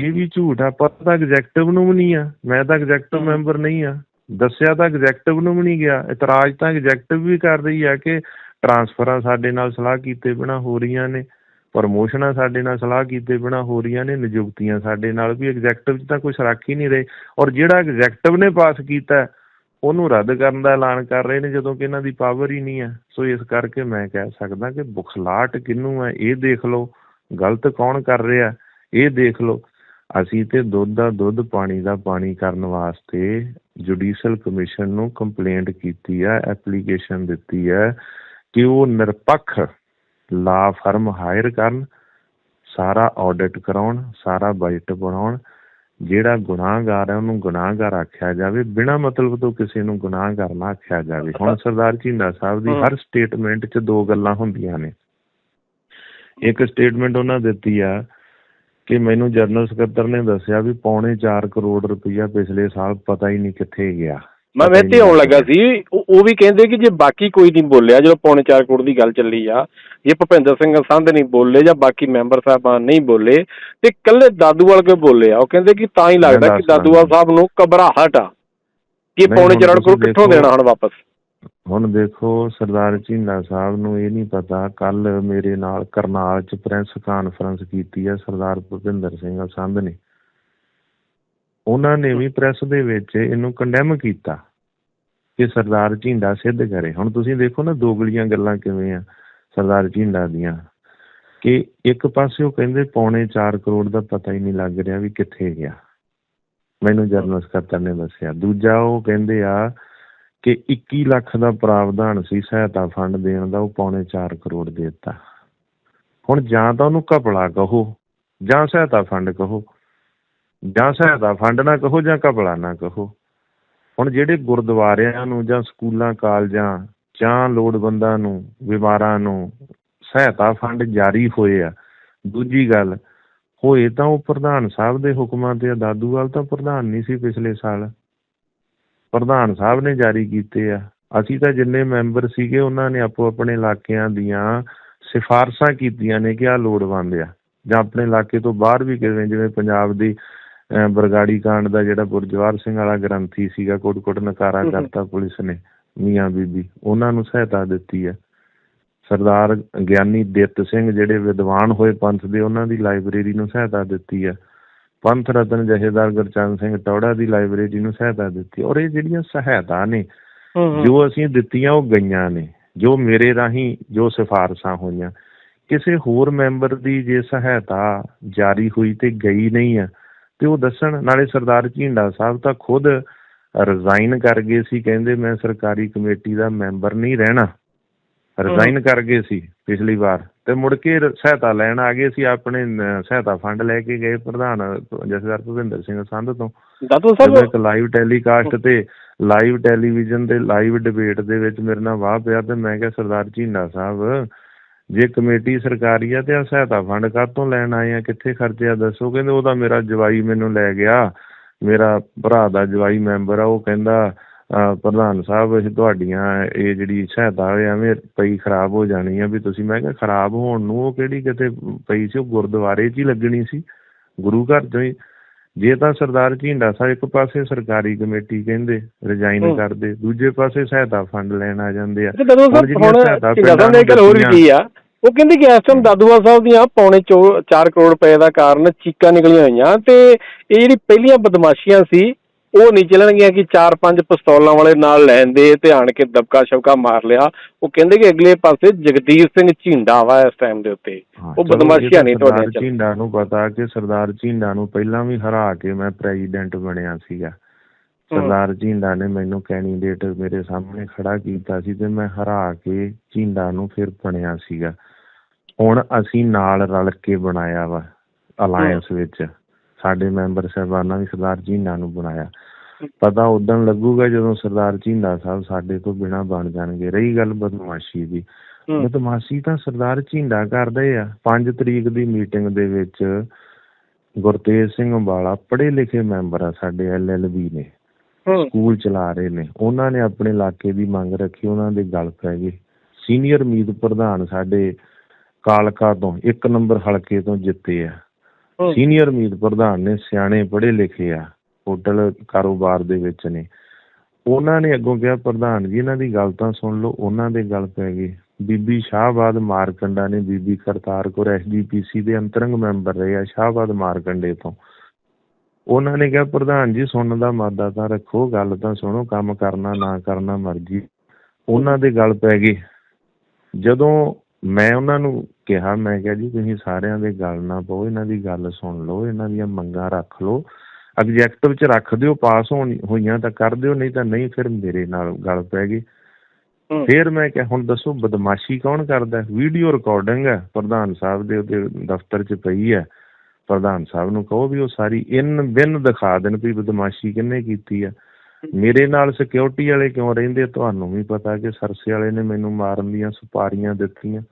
[SPEAKER 1] ਇਹ ਵੀ ਝੂਠ ਆ ਪਰ ਤਾਂ ਐਗਜ਼ੈਕਟਿਵ ਨੂੰ ਵੀ ਨਹੀਂ ਆ। ਮੈਂ ਤਾਂ ਐਗਜ਼ੈਕਟਿਵ। ਮੈਂਬਰ ਨਹੀਂ ਆ। ਦੱਸਿਆ ਤਾਂ ਐਗਜ਼ੈਕਟਿਵ ਨੂੰ ਵੀ ਨਹੀਂ ਗਿਆ। ਇਤਰਾਜ਼ ਤਾਂ ਐਗਜ਼ੈਕਟਿਵ ਵੀ ਕਰ ਰਹੀ ਆ ਕਿ ਟਰਾਂਸਫਰਾਂ ਸਾਡੇ ਨਾਲ ਸਲਾਹ ਕੀਤੇ ਬਿਨਾ ਹੋ ਰਹੀਆਂ ਨੇ। ਪ੍ਰਮੋਸ਼ਨਾਂ ਸਾਡੇ ਨਾਲ, ਸਲਾਹ ਕੀਤੇ ਬਿਨਾ ਹੋ ਰਹੀਆਂ ਨੇ ਨਿਯੁਕਤੀਆਂ ਸਾਡੇ ਨਾਲ, ਵੀ ਐਗਜ਼ੈਕਟਿਵ 'ਚ ਤਾਂ ਕੁਝ ਰੱਖ ਹੀ ਨਹੀਂ ਰਹੇ। ਔਰ ਜਿਹੜਾ ਐਗਜ਼ੈਕਟਿਵ ਨੇ ਪਾਸ ਕੀਤਾ, ਉਹਨੂੰ ਰੱਦ ਕਰਨ ਦਾ ਐਲਾਨ ਕਰ ਰਹੇ ਨੇ, ਜਦੋਂ ਕਿ ਇਹਨਾਂ ਦੀ ਪਾਵਰ ਹੀ ਨਹੀਂ ਹੈ। ਸੋ ਇਸ ਕਰਕੇ ਮੈਂ ਕਹਿ ਸਕਦਾ ਕਿ ਬੁਖਲਾਟ ਕਿਹਨੂੰ ਹੈ, ਇਹ ਦੇਖ ਲਓ, ਗਲਤ ਕੌਣ ਕਰ ਰਿਹਾ ਇਹ ਦੇਖ ਲਓ। ਅਸੀਂ ਤੇ ਦੁੱਧ ਦਾ ਦੁੱਧ, ਪਾਣੀ ਦਾ ਪਾਣੀ ਕਰਨ ਵਾਸਤੇ ਜੁਡੀਸ਼ੀਅਲ ਕਮਿਸ਼ਨ ਨੂੰ ਕੰਪਲੇਂਟ ਕੀਤੀ ਹੈ ਐਪਲੀਕੇਸ਼ਨ ਦਿੱਤੀ ਹੈ ਕਿ ਉਹ ਨਿਰਪੱਖ ਲਾ ਫਰਮ ਹਾਇਰ ਕਰਨ ਸਾਰਾ ਆਡਿਟ ਕਰਾਉਣ ਸਾਰਾ ਬਜਟ ਬਣਾਉਣ ਜਿਹੜਾ ਗੁਨਾਹਗਾਰ ਹੈ ਉਹਨੂੰ ਗੁਨਾਹਗਾਰ ਆਖਿਆ ਜਾਵੇ ਬਿਨਾ ਮਤਲਬ ਤੋਂ ਕਿਸੇ ਨੂੰ ਗੁਨਾਹਗਾਰ ਨਾ ਆਖਿਆ ਜਾਵੇ। ਹੁਣ ਸਰਦਾਰ ਝੀਂਡਾ ਸਾਹਿਬ ਦੀ। ਹਰ ਸਟੇਟਮੈਂਟ 'ਚ ਦੋ ਗੱਲਾਂ ਹੁੰਦੀਆਂ ਨੇ। ਇੱਕ ਸਟੇਟਮੈਂਟ ਉਹਨਾਂ ਦਿੱਤੀ ਆ ਕਿ ਮੈਨੂੰ ਜਨਰਲ ਸਕੱਤਰ ਨੇ ਦੱਸਿਆ ਵੀ ਪੌਣੇ 4 ਕਰੋੜ ਰੁਪਈਆ ਪਿਛਲੇ ਸਾਲ ਪਤਾ ਹੀ ਨਹੀਂ ਕਿੱਥੇ ਗਿਆ।
[SPEAKER 2] ਮੈਂ ਵੇਤੇ ਆਉਣ ਲੱਗਾ ਸੀ ਉਹ ਉਹ ਵੀ ਕਹਿੰਦੇ ਕਿ ਜੇ ਬਾਕੀ ਕੋਈ ਨਹੀਂ ਬੋਲਿਆ ਜਦੋਂ ਪੌਣੇ 4 ਕਰੋੜ ਦੀ ਗੱਲ ਚੱਲੀ ਆ ਜੇ ਭੁਪਿੰਦਰ ਸਿੰਘ ਸੰਧ ਨਹੀਂ ਬੋਲੇ ਜਾਂ ਬਾਕੀ ਮੈਂਬਰ ਸਾਹਿਬਾਨ ਨਹੀਂ ਬੋਲੇ ਤੇ ਕੱਲੇ ਦਾਦੂਵਾਲ ਕੇ ਬੋਲੇ ਆ? ਉਹ ਕਹਿੰਦੇ ਕਿ ਤਾਂ ਹੀ ਲੱਗਦਾ ਕਿ ਦਾਦੂਵਾਲ ਸਾਹਿਬ ਨੂੰ ਘਬਰਾਹਟ ਆ ਕਿ ਪੌਣੇ
[SPEAKER 1] ਹੁਣ
[SPEAKER 2] 4 ਕਰੋੜ ਕਿੱਥੋਂ ਦੇਣਾ ਹੁਣ ਵਾਪਸ?
[SPEAKER 1] ਹੁਣ ਦੇਖੋ ਸਰਦਾਰ ਝੀਂਡਾ ਸਾਹਿਬ ਨੂੰ ਇਹ ਨਹੀਂ ਪਤਾ ਕੱਲ ਮੇਰੇ ਨਾਲ ਕਰਨਾਲ ਚ ਪ੍ਰੈਸ ਕਾਨਫਰੰਸ ਕੀਤੀ ਹੈ ਸਰਦਾਰ ਭੁਪਿੰਦਰ ਸਿੰਘ ਸੰਧ ਨੇ। ਉਹਨਾਂ ਨੇ ਵੀ ਪ੍ਰੈਸ ਦੇ ਵਿੱਚ ਇਹਨੂੰ ਕੰਡੈਮ ਕੀਤਾ ਕਿ ਸਰਦਾਰ ਝਿੰਡਾ ਸਿੱਧ ਕਰੇ। ਹੁਣ ਤੁਸੀਂ ਦੇਖੋ ਨਾ ਦੋਗਲੀਆਂ ਗੱਲਾਂ ਕਿਵੇਂ ਆ ਸਰਦਾਰ ਝੀਂਡਾ ਦੀਆਂ। ਕਿ ਇੱਕ ਪਾਸੇ ਉਹ ਕਹਿੰਦੇ ਪੌਣੇ 4 ਕਰੋੜ ਦਾ ਪਤਾ ਹੀ ਨਹੀਂ ਲੱਗ ਰਿਹਾ ਵੀ ਕਿੱਥੇ ਗਿਆ। ਮੈਨੂੰ ਜਰਨਲ ਸਕੱਤਰ ਨੇ ਦੱਸਿਆ। ਦੂਜਾ ਉਹ ਕਹਿੰਦੇ ਆ ਕਿ 21 ਲੱਖ ਦਾ ਪ੍ਰਾਵਧਾਨ ਸੀ ਸਹਾਇਤਾ ਫੰਡ ਦੇਣ ਦਾ, ਉਹ ਪੌਣੇ 4 ਕਰੋੜ ਦੇ ਦਿੱਤਾ। ਹੁਣ ਜਾਂ ਤਾਂ ਉਹਨੂੰ ਘਪਲਾ ਕਹੋ ਜਾਂ ਸਹਾਇਤਾ ਫੰਡ ਕਹੋ। ਜਾਂ ਸਹਾਇਤਾ ਫੰਡ ਨਾ ਕਹੋ ਜਾਂ ਘਪਲਾ ਨਾ ਕਹੋ। ਹੁਣ ਜਿਹੜੇ ਗੁਰਦੁਆਰਿਆਂ ਨੂੰ ਜਾਂ ਸਕੂਲਾਂ, ਕਾਲਜਾਂ ਜਾਂ ਲੋੜਵੰਦਾਂ ਨੂੰ, ਬਿਮਾਰਾਂ ਨੂੰ ਸਹਾਇਤਾ ਫੰਡ ਜਾਰੀ ਹੋਏ ਆ, ਦੂਜੀ ਗੱਲ, ਹੋਏ ਤਾਂ ਉਹ ਪ੍ਰਧਾਨ ਸਾਹਿਬ ਦੇ ਹੁਕਮਾਂ ਤੇ ਆ। ਦਾਦੂਵਾਲ ਤਾਂ ਪ੍ਰਧਾਨ ਨਹੀਂ ਸੀ ਪਿਛਲੇ ਸਾਲ। ਪ੍ਰਧਾਨ ਸਾਹਿਬ ਨੇ ਜਾਰੀ ਕੀਤੇ ਆ। ਅਸੀਂ ਤਾਂ ਜਿੰਨੇ ਮੈਂਬਰ ਸੀਗੇ, ਉਹਨਾਂ ਨੇ ਆਪੋ ਆਪਣੇ ਇਲਾਕਿਆਂ ਦੀਆਂ ਸਿਫਾਰਸ਼ਾਂ ਕੀਤੀਆਂ ਨੇ ਕਿ ਆ ਲੋੜਵੰਦ ਆ। ਜਾਂ ਆਪਣੇ ਇਲਾਕੇ ਤੋਂ ਬਾਹਰ ਵੀ ਕਿਵੇਂ, ਜਿਵੇਂ ਪੰਜਾਬ ਦੀ ਬਰਗਾੜੀ ਕਾਂਡ ਦਾ ਜਿਹੜਾ ਗੁਰਜਵਾਰ ਸਿੰਘ ਵਾਲਾ ਗ੍ਰੰਥੀ ਸੀਗਾ ਕੋਟ-ਕੋਟ ਨਕਾਰਾ। ਕਰਤਾ ਪੁਲਿਸ ਨੇ ਮੀਆਂ ਬੀਬੀ। ਉਹਨਾਂ ਨੂੰ ਸਹਾਇਤਾ ਦਿੱਤੀ ਆ ਸਰਦਾਰ ਗਿਆਨੀ ਦਿੱਤ ਸਿੰਘ ਜਿਹੜੇ ਵਿਦਵਾਨ ਹੋਏ ਪੰਥ ਦੇ ਉਹਨਾਂ ਦੀ ਲਾਇਬ੍ਰੇਰੀ ਨੂੰ ਸਹਾਇਤਾ ਦਿੱਤੀ ਆ ਪੰਥ ਰਤਨ ਜਹੇਦਾਰ ਗੁਰਚਰਨ ਸਿੰਘ ਟੌੜਾ ਦੀ ਲਾਇਬ੍ਰੇਰੀ ਨੂੰ ਸਹਾਇਤਾ ਦਿੱਤੀ ਔਰ ਇਹ ਜਿਹੜੀਆਂ ਸਹਾਇਤਾ ਨੇ ਜੋ ਅਸੀਂ ਦਿੱਤੀਆਂ ਉਹ ਗਈਆਂ ਨੇ। ਜੋ ਮੇਰੇ ਰਾਹੀਂ ਜੋ ਸਿਫਾਰਸ਼ਾਂ ਹੋਈਆਂ। ਕਿਸੇ ਹੋਰ ਮੈਂਬਰ ਦੀ ਜੇ ਸਹਾਇਤਾ ਜਾਰੀ ਹੋਈ ਤੇ ਗਈ ਨਹੀਂ ਆ ਤੇ ਉਹ ਦੱਸਣ ਨਾਲੇ ਸਰਦਾਰ ਝੀਂਡਾ ਸਾਹਿਬ ਤਾਂ ਖੁਦ ਰਿਜ਼ਾਈਨ ਕਰ ਗਏ ਸੀ ਕਹਿੰਦੇ ਮੈਂ ਸਰਕਾਰੀ ਕਮੇਟੀ ਦਾ ਮੈਂਬਰ ਨਹੀਂ ਰਹਿਣਾ। ਰਿਜ਼ਾਈਨ ਕਰ ਗਏ ਸੀ ਪਿਛਲੀ ਵਾਰ ਤੇ ਮੁੜ ਕੇ ਸਹਾਇਤਾ ਲੈਣ ਆ ਗਏ ਸੀ ਆਪਣੇ ਸਹਾਇਤਾ ਫੰਡ ਲੈ ਕੇ ਗਏ ਪ੍ਰਧਾਨ ਜਥੇਦਾਰ ਭੁਪਿੰਦਰ ਸਿੰਘ ਸੰਧ ਤੋਂ।
[SPEAKER 2] ਦਾਦੂ
[SPEAKER 1] ਜਦੋਂ
[SPEAKER 2] ਸਾਹਿਬ
[SPEAKER 1] ਇੱਕ ਲਾਈਵ ਟੈਲੀਕਾਸਟ ਤੇ ਲਾਈਵ ਟੈਲੀਵਿਜ਼ਨ ਦੇ ਲਾਈਵ ਡਿਬੇਟ ਦੇ ਵਿੱਚ ਮੇਰੇ ਨਾਲ ਵਾਹ ਪਿਆ ਤੇ ਮੈਂ ਕਿਹਾ ਸਰਦਾਰ ਝੀਂਡਾ ਸਾਹਿਬ ਜੇ ਕਮੇਟੀ ਸਰਕਾਰੀ ਆ ਤੇ ਆ ਸਹਾਇਤਾ ਫੰਡ ਕਾਹਤੋਂ ਲੈਣ ਆਏ ਆ? ਕਿੱਥੇ ਖਰਚਿਆ ਦੱਸੋ। ਕਹਿੰਦੇ ਉਹਦਾ ਮੇਰਾ ਜਵਾਈ ਮੈਨੂੰ ਲੈ ਗਿਆ। ਮੇਰਾ ਭਰਾ ਦਾ ਜਵਾਈ ਮੈਂਬਰ ਆ ਉਹ ਕਹਿੰਦਾ ਪ੍ਰਧਾਨ ਸਾਹਿਬ ਇਹ ਤੁਹਾਡੀਆਂ ਇਹ ਜਿਹੜੀ ਸਹਾਇਤਾ ਐਵੇਂ ਪਈ ਖਰਾਬ ਹੋ ਜਾਣੀ ਆ ਵੀ ਤੁਸੀਂ ਮੈਂ ਕਿਹਾ ਖਰਾਬ ਹੋਣ ਨੂੰ ਉਹ ਕਿਹੜੀ ਕਿਤੇ ਪਈ ਸੀ? ਉਹ ਗੁਰਦੁਆਰੇ 'ਚ ਹੀ ਲੱਗਣੀ ਸੀ ਗੁਰੂ ਘਰ 'ਚੋਂ ਹੀ। ਜੇ ਤਾਂ ਸਰਦਾਰ ਝੀਂਡਾ ਸਾਹਿਬ ਇੱਕ ਪਾਸੇ ਸਰਕਾਰੀ ਕਮੇਟੀ ਕਹਿੰਦੇ ਰਿਜ਼ਾਈਨ। ਕਰਦੇ ਦੂਜੇ ਪਾਸੇ ਸਹਾਇਤਾ ਫੰਡ ਲੈਣ ਆ ਜਾਂਦੇ ਆ।
[SPEAKER 2] ਤੇ
[SPEAKER 1] ਹੁਣ ਸਹਾਇਤਾ
[SPEAKER 2] ਇੱਕ ਗੱਲ ਹੋਰ ਵੀ ਕੀ ਆ। ਉਹ ਕਹਿੰਦੇ ਕਿ ਇਸ ਟਾਈਮ ਦਾਦੂਵਾਲ ਸਾਹਿਬ ਦੀਆਂ ਪੌਣੇ 4 ਕਰੋੜ ਰੁਪਏ ਦਾ ਕਾਰਨ ਚੀਕਾਂ ਨਿਕਲੀਆਂ ਹੋਈਆਂ ਤੇ ਇਹ ਜਿਹੜੀ ਪਹਿਲੀਆਂ ਬਦਮਾਸ਼ੀਆਂ ਸੀ ਉਹ ਨਹੀਂ ਚੱਲਣਗੀਆਂ ਕਿ 4-5 ਪਿਸਤੌਲਾਂ ਵਾਲੇ ਨਾਲ ਲੈਣ ਦੇ ਤੇ ਆਣ ਕੇ ਦਬਕਾ ਸ਼ਬਕਾ ਮਾਰ ਲਿਆ। ਉਹ ਕਹਿੰਦੇ ਕਿ ਅਗਲੇ ਪਾਸੇ ਜਗਦੀਸ਼ ਸਿੰਘ ਝਿੰਡਾ ਵਾ ਇਸ ਟਾਈਮ ਦੇ ਉੱਤੇ। ਉਹ ਬਦਮਾਸ਼ੀਆਂ ਨਹੀਂ
[SPEAKER 1] ਸਰਦਾਰ
[SPEAKER 2] ਚੱਲ
[SPEAKER 1] ਝੀਂਡਾ ਨੂੰ ਪਤਾ ਕਿ ਸਰਦਾਰ ਝੀਂਡਾ ਨੂੰ ਪਹਿਲਾਂ ਵੀ ਹਰਾ ਕੇ ਮੈਂ ਪ੍ਰੈਜ਼ੀਡੈਂਟ ਬਣਿਆ ਸੀਗਾ। ਸਰਦਾਰ ਝੀਂਡਾ ਨੇ ਮੈਨੂੰ ਕੈਂਡੀਡੇਟ ਮੇਰੇ ਸਾਹਮਣੇ ਖੜਾ ਕੀਤਾ ਸੀ ਤੇ ਮੈਂ ਹਰਾ ਕੇ ਝੀਂਡਾ ਨੂੰ ਫਿਰ ਬਣਿਆ ਸੀਗਾ। ਹੁਣ ਅਸੀਂ ਨਾਲ ਰਲ ਕੇ ਬਣਾਇਆ ਵਾ ਅਲਾਈਅੰਸ ਵਿੱਚ। ਸਾਡੇ ਮੈਂਬਰ ਸਾਹਿਬਾਨਾਂ ਵੀ ਸਰਦਾਰ ਝੀਂਡਾ ਨੂੰ ਬਣਾਇਆ। ਪਤਾ ਉਦੋਂ ਲੱਗੂਗਾ ਜਦੋਂ ਸਰਦਾਰ ਝੀਂਡਾ ਸਾਹਿਬ ਸਾਡੇ ਤੋਂ ਬਿਨਾ ਬਣ ਜਾਣਗੇ। ਰਹੀ ਗੱਲ ਬਦਮਾਸ਼ੀ ਦੀ। ਬਦਮਾਸ਼ੀ ਤਾਂ ਸਰਦਾਰ ਝੀਂਡਾ ਕਰਦੇ ਆ। 5 ਤਰੀਕ ਦੀ ਮੀਟਿੰਗ ਦੇ ਵਿੱਚ ਗੁਰਤੇਜ ਸਿੰਘ ਅੰਬਾਲਾ ਪੜ੍ਹੇ ਲਿਖੇ ਮੈਂਬਰ ਆ ਸਾਡੇ ਐਲਐਲਬੀ ਨੇ ਸਕੂਲ ਚਲਾ ਰਹੇ ਨੇ। ਉਹਨਾਂ ਨੇ ਆਪਣੇ ਇਲਾਕੇ ਦੀ ਮੰਗ ਰੱਖੀ। ਉਹਨਾਂ ਦੇ ਗੱਲ ਪੈ ਗਏ। ਸੀਨੀਅਰ ਮੀਤ ਪ੍ਰਧਾਨ ਸਾਡੇ ਕਾਲਕਾ ਤੋਂ ਇੱਕ ਨੰਬਰ ਹਲਕੇ ਤੋਂ ਜਿੱਤੇ ਆ। ਸੀਨੀਅਰ ਮੀਤ ਪ੍ਰਧਾਨ ਨੇ ਸਿਆਣੇ ਪੜ੍ਹੇ ਲਿਖੇ ਆ ਹੋਟਲ ਕਾਰੋਬਾਰ ਦੇ ਵਿੱਚ ਨੇ। ਉਹਨਾਂ ਨੇ ਅੱਗੋਂ ਕਿਹਾ ਪ੍ਰਧਾਨ ਜੀ ਇਹਨਾਂ ਦੀ ਗੱਲ ਤਾਂ ਸੁਣ ਲਓ ਉਹਨਾਂ ਦੇ ਗੱਲ ਪੈ ਗਈ ਬੀਬੀ ਸ਼ਾਹਬਾਦ ਮਾਰਕੰਡਾ ਨੇ ਬੀਬੀ ਕਰਤਾਰ ਕੌਰ ਐਸਜੀਪੀਸੀ ਦੇ ਅੰਤਰੰਗ ਮੈਂਬਰ ਰਹੇ ਆ ਸ਼ਾਹਬਾਦ ਮਾਰਕੰਡੇ ਤੋਂ। ਉਹਨਾਂ ਨੇ ਕਿਹਾ ਪ੍ਰਧਾਨ ਜੀ ਸੁਣਨ ਦਾ ਮਾਦਾ ਤਾਂ ਰੱਖੋ ਗੱਲ ਤਾਂ ਸੁਣੋ ਕੰਮ ਕਰਨਾ ਨਾ ਕਰਨਾ ਮਰਜ਼ੀ। ਉਹਨਾਂ ਦੇ ਗੱਲ ਪੈ ਗਈ ਜਦੋਂ ਮੈਂ ਉਹਨਾਂ ਨੂੰ ਕਿਹਾ ਮੈਂ ਕਿਹਾ ਜੀ ਤੁਸੀਂ ਸਾਰਿਆਂ ਦੇ ਗੱਲ ਨਾ ਪਾਓ ਇਹਨਾਂ ਦੀ ਗੱਲ ਸੁਣ ਲਓ ਇਹਨਾਂ ਦੀਆਂ ਮੰਗਾਂ ਰੱਖ ਲਓ। ਐਗਜੈਕਟਿਵ ਚ ਰੱਖ ਦਿਓ ਪਾਸ ਹੋਈਆਂ ਤਾਂ ਕਰ ਦਿਓ ਨਹੀਂ ਤਾਂ ਨਹੀਂ ਫਿਰ ਮੇਰੇ ਨਾਲ ਗੱਲ ਪੈ ਗਈ। ਫਿਰ ਮੈਂ ਕਿਹਾ ਹੁਣ ਦੱਸੋ ਬਦਮਾਸ਼ੀ ਕੌਣ ਕਰਦਾ? ਵੀਡੀਓ ਰਿਕਾਰਡਿੰਗ ਹੈ ਪ੍ਰਧਾਨ ਸਾਹਿਬ ਦੇ ਉਹਦੇ ਦਫ਼ਤਰ 'ਚ ਪਈ ਹੈ। ਪ੍ਰਧਾਨ ਸਾਹਿਬ ਨੂੰ ਕਹੋ ਵੀ ਉਹ ਸਾਰੀ ਇਨ ਬਿਨ ਦਿਖਾ ਦੇਣ ਵੀ ਬਦਮਾਸ਼ੀ ਕਿੰਨੇ ਕੀਤੀ ਆ ਮੇਰੇ ਨਾਲ ਸਿਕਿਉਰਿਟੀ ਵਾਲੇ ਕਿਉਂ ਰਹਿੰਦੇ ਤੁਹਾਨੂੰ ਵੀ ਪਤਾ ਕਿ ਸਰਸੇ ਵਾਲੇ ਨੇ ਮੈਨੂੰ ਮਾਰਨ ਦੀਆਂ ਸੁਪਾਰੀਆਂ ਦਿੱਤੀਆਂ।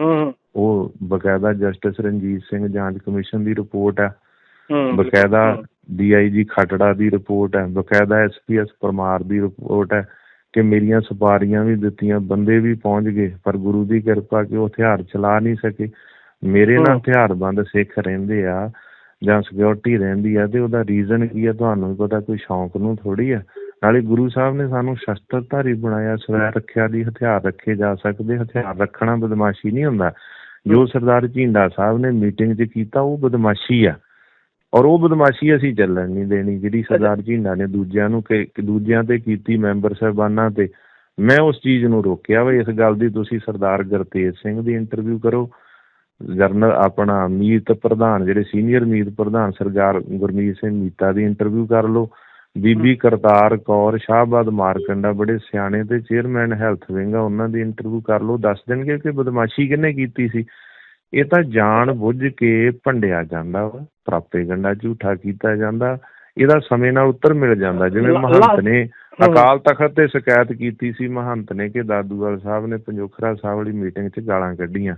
[SPEAKER 2] ਹੂੰ।
[SPEAKER 1] ਉਹ ਬਕਾਇਦਾ ਜਸਟਿਸ ਰਣਜੀਤ ਸਿੰਘ ਜਾਂਚ ਕਮਿਸ਼ਨ ਦੀ ਰਿਪੋਰਟ ਹੈ
[SPEAKER 2] ਹੂੰ।
[SPEAKER 1] ਬਕਾਇਦਾ ਡੀਆਈਜੀ ਖਟੜਾ ਦੀ ਰਿਪੋਰਟ ਹੈ ਬਕਾਇਦਾ ਐਸਪੀਐਸ ਪਰਮਾਰ ਦੀ ਰਿਪੋਰਟ ਹੈ ਕਿ ਮੇਰੀਆਂ ਸੁਪਾਰੀਆਂ ਵੀ ਦਿੱਤੀਆਂ ਬੰਦੇ ਵੀ ਪਹੁੰਚ ਗਏ ਪਰ ਗੁਰੂ ਦੀ ਕਿਰਪਾ ਕਿ ਉਹ ਹਥਿਆਰ ਚਲਾ ਨਹੀਂ ਸਕੇ। ਮੇਰੇ ਨਾਲ। ਹਥਿਆਰਬੰਦ ਸਿੱਖ ਰਹਿੰਦੇ ਆ। ਜਾਂ ਸਿਕਿਉਰਿਟੀ ਰਹਿੰਦੀ ਆ ਤੇ ਉਹਦਾ ਰੀਜ਼ਨ ਕੀ ਆ ਤੁਹਾਨੂੰ ਵੀ ਪਤਾ ਕੋਈ ਸ਼ੌਂਕ ਨੂੰ ਥੋੜੀ ਆ। ਨਾਲੇ ਗੁਰੂ ਸਾਹਿਬ ਨੇ ਸਾਨੂੰ ਸ਼ਸਤਰਧਾਰੀ ਬਣਾਇਆ ਸਵੈ ਰੱਖਿਆ ਦੀ ਹਥਿਆਰ ਰੱਖੇ ਜਾ ਸਕਦੇ ਹਥਿਆਰ ਰੱਖਣਾ ਬਦਮਾਸ਼ੀ ਨਹੀਂ ਹੁੰਦਾ। ਜੋ ਸਰਦਾਰ ਝੀਂਡਾ ਸਾਹਿਬ ਨੇ ਮੀਟਿੰਗ 'ਚ ਕੀਤਾ ਉਹ ਬਦਮਾਸ਼ੀ ਆ। ਔਰ ਉਹ ਬਦਮਾਸ਼ੀ ਅਸੀਂ ਚੱਲਣ ਨਹੀਂ ਦੇਣੀ ਜਿਹੜੀ ਸਰਦਾਰ ਝੀਂਡਾ ਨੇ ਦੂਜਿਆਂ ਨੂੰ ਕਿ ਕਿ ਦੂਜਿਆਂ ਤੇ ਕੀਤੀ ਮੈਂਬਰ ਸਾਹਿਬਾਨਾਂ ਤੇ। ਮੈਂ ਉਸ ਚੀਜ਼ ਨੂੰ ਰੋਕਿਆ ਵਾ ਇਸ ਗੱਲ ਦੀ ਤੁਸੀਂ ਸਰਦਾਰ ਗੁਰਤੇਜ ਸਿੰਘ ਦੀ ਇੰਟਰਵਿਊ ਕਰੋ। ਜਰਨਲ ਆਪਣਾ ਮੀਤ ਪ੍ਰਧਾਨ ਜਿਹੜੇ ਸੀਨੀਅਰ ਮੀਤ ਪ੍ਰਧਾਨ ਸਰਦਾਰ ਗੁਰਮੀਤ ਸਿੰਘ ਮੀਤਾ ਦੀ ਇੰਟਰਵਿਊ ਕਰ ਲਓ। ਬੀਬੀ ਕਰਤਾਰ ਕੌਰ ਸ਼ਾਹਬਾਦ ਮਾਰਕੰਡਾ ਬੜੇ ਸਿਆਣੇ ਤੇ ਚੇਅਰਮੈਨ ਹੈਲਥ ਵਿੰਗ ਆ ਉਹਨਾਂ ਦੀ ਇੰਟਰਵਿਊ ਕਰ ਲਓ। ਦੱਸ ਦੇਣਗੇ ਕਿ ਬਦਮਾਸ਼ੀ ਕਿਹਨੇ ਕੀਤੀ ਸੀ? ਇਹ ਤਾਂ ਜਾਣ ਬੁੱਝ ਕੇ ਭੰਡਿਆ ਜਾਂਦਾ ਵਾ। ਪ੍ਰਾਪੇਗੰਡਾ ਝੂਠਾ ਕੀਤਾ ਜਾਂਦਾ। ਇਹਦਾ ਸਮੇਂ ਨਾਲ ਉੱਤਰ ਮਿਲ ਜਾਂਦਾ। ਜਿਵੇਂ ਮਹੰਤ ਨੇ ਅਕਾਲ ਤਖਤ ਤੇ ਸ਼ਿਕਾਇਤ ਕੀਤੀ ਸੀ ਮਹੰਤ ਨੇ ਕਿ ਦਾਦੂਵਾਲ ਸਾਹਿਬ ਨੇ ਪੰਜੋਖਰਾ ਸਾਹਿਬ ਵਾਲੀ ਮੀਟਿੰਗ 'ਚ ਗਾਲਾਂ ਕੱਢੀਆਂ।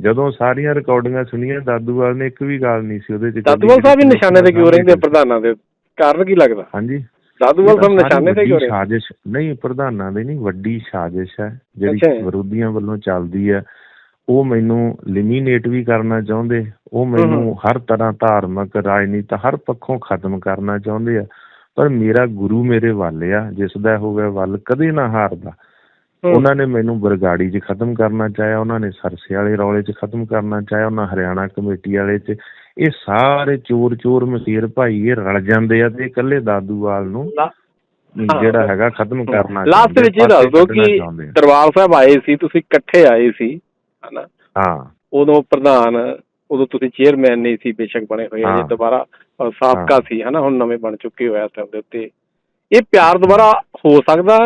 [SPEAKER 1] ਜਦੋਂ ਸਾਰੀਆਂ ਰਿਕਾਰਡਿੰਗਾਂ ਸੁਣੀਆਂ ਦਾਦੂਵਾਲ ਨੇ ਇੱਕ ਵੀ ਗੱਲ ਨਹੀਂ ਸੀ ਉਹਦੇ 'ਚ
[SPEAKER 2] ਦਾਦੂਵਾਲ ਸਾਹਿਬ ਵੀ ਨਿਸ਼ਾਨੇ ਤੇ ਕਿਉਂ ਰਹਿੰਦੇ ਪ੍ਰਧਾਨਾਂ ਦੇ ਕਾਰਨ ਕੀ ਲੱਗਦਾ?
[SPEAKER 1] ਹਾਂਜੀ।
[SPEAKER 2] ਦਾਦੂਵਾਲ ਸਾਹਿਬ ਨਿਸ਼ਾਨੇ ਤੇ ਕਿਉਂ ਰਹਿੰਦੇ?
[SPEAKER 1] ਸਾਜ਼ਿਸ਼ ਨਹੀਂ ਪ੍ਰਧਾਨਾਂ ਦੀ ਨਹੀਂ ਵੱਡੀ ਸਾਜ਼ਿਸ਼ ਹੈ। ਜਿਹੜੀ। ਵਿਰੋਧੀਆਂ ਵੱਲੋਂ ਚੱਲਦੀ ਹੈ ਉਹ ਮੈਨੂੰ ਲਿਮੀਨੇਟ ਵੀ ਕਰਨਾ ਚਾਹੁੰਦੇ ਉਹ ਮੈਨੂੰ ਹਰ ਤਰ੍ਹਾਂ ਧਾਰਮਿਕ ਰਾਜਨੀਤੀ ਹਰ ਪੱਖੋਂ ਖਤਮ ਕਰਨਾ ਚਾਹੁੰਦੇ ਆ। ਪਰ ਮੇਰਾ ਗੁਰੂ ਮੇਰੇ ਵੱਲ ਆ ਜਿਸ ਦਾ ਹੋਵੇ ਵੱਲ ਕਦੇ ਨਾ ਹਾਰਦਾ।
[SPEAKER 2] ਹੂੰ।
[SPEAKER 1] ਉਹਨਾਂ ਨੇ ਮੈਨੂੰ ਬਰਗਾੜੀ 'ਚ ਖਤਮ ਕਰਨਾ ਚਾਹਿਆ ਉਹਨਾਂ ਨੇ ਸਰਸੇ ਵਾਲੇ ਰੌਲੇ 'ਚ ਖਤਮ ਕਰਨਾ ਚਾਹਿਆ ਉਹਨਾਂ ਹਰਿਆਣਾ ਕਮੇਟੀ ਵਾਲੇ 'ਚ ਇਹ ਸਾਰੇ ਚੋਰ ਚੋਰ ਮਸੀਰ ਭਾਈ ਇਹ ਰਲ ਜਾਂਦੇ ਆ ਤੇ ਇਕੱਲੇ ਦਾਦੂਵਾਲ ਨੂੰ। ਜਿਹੜਾ ਹੈਗਾ ਖਤਮ ਕਰਨਾ
[SPEAKER 2] ਲਾਸਟ ਵਿੱਚ ਇਹ ਦੱਸ ਦਿਓ ਕਿ। ਦਰਬਾਰ ਸਾਹਿਬ ਆਏ ਸੀ ਤੁਸੀਂ ਇਕੱਠੇ ਆਏ ਸੀ ਹਨਾ
[SPEAKER 1] ਹਾਂ
[SPEAKER 2] ਉਦੋਂ ਪ੍ਰਧਾਨ ਉਦੋਂ ਤੁਸੀਂ ਚੇਅਰਮੈਨ ਨਹੀਂ ਸੀ ਬੇਸ਼ੱਕ ਬਣੇ ਹੋਏ। ਜੀ ਦੁਬਾਰਾ ਸਾਬਕਾ। ਸੀ ਹਨਾ ਹੁਣ ਨਵੇਂ ਬਣ ਚੁੱਕੇ ਹੋਏ ਆ ਇਸ ਦੇ ਉੱਤੇ ਇਹ ਪਿਆਰ ਦੁਬਾਰਾ ਹੋ ਸਕਦਾ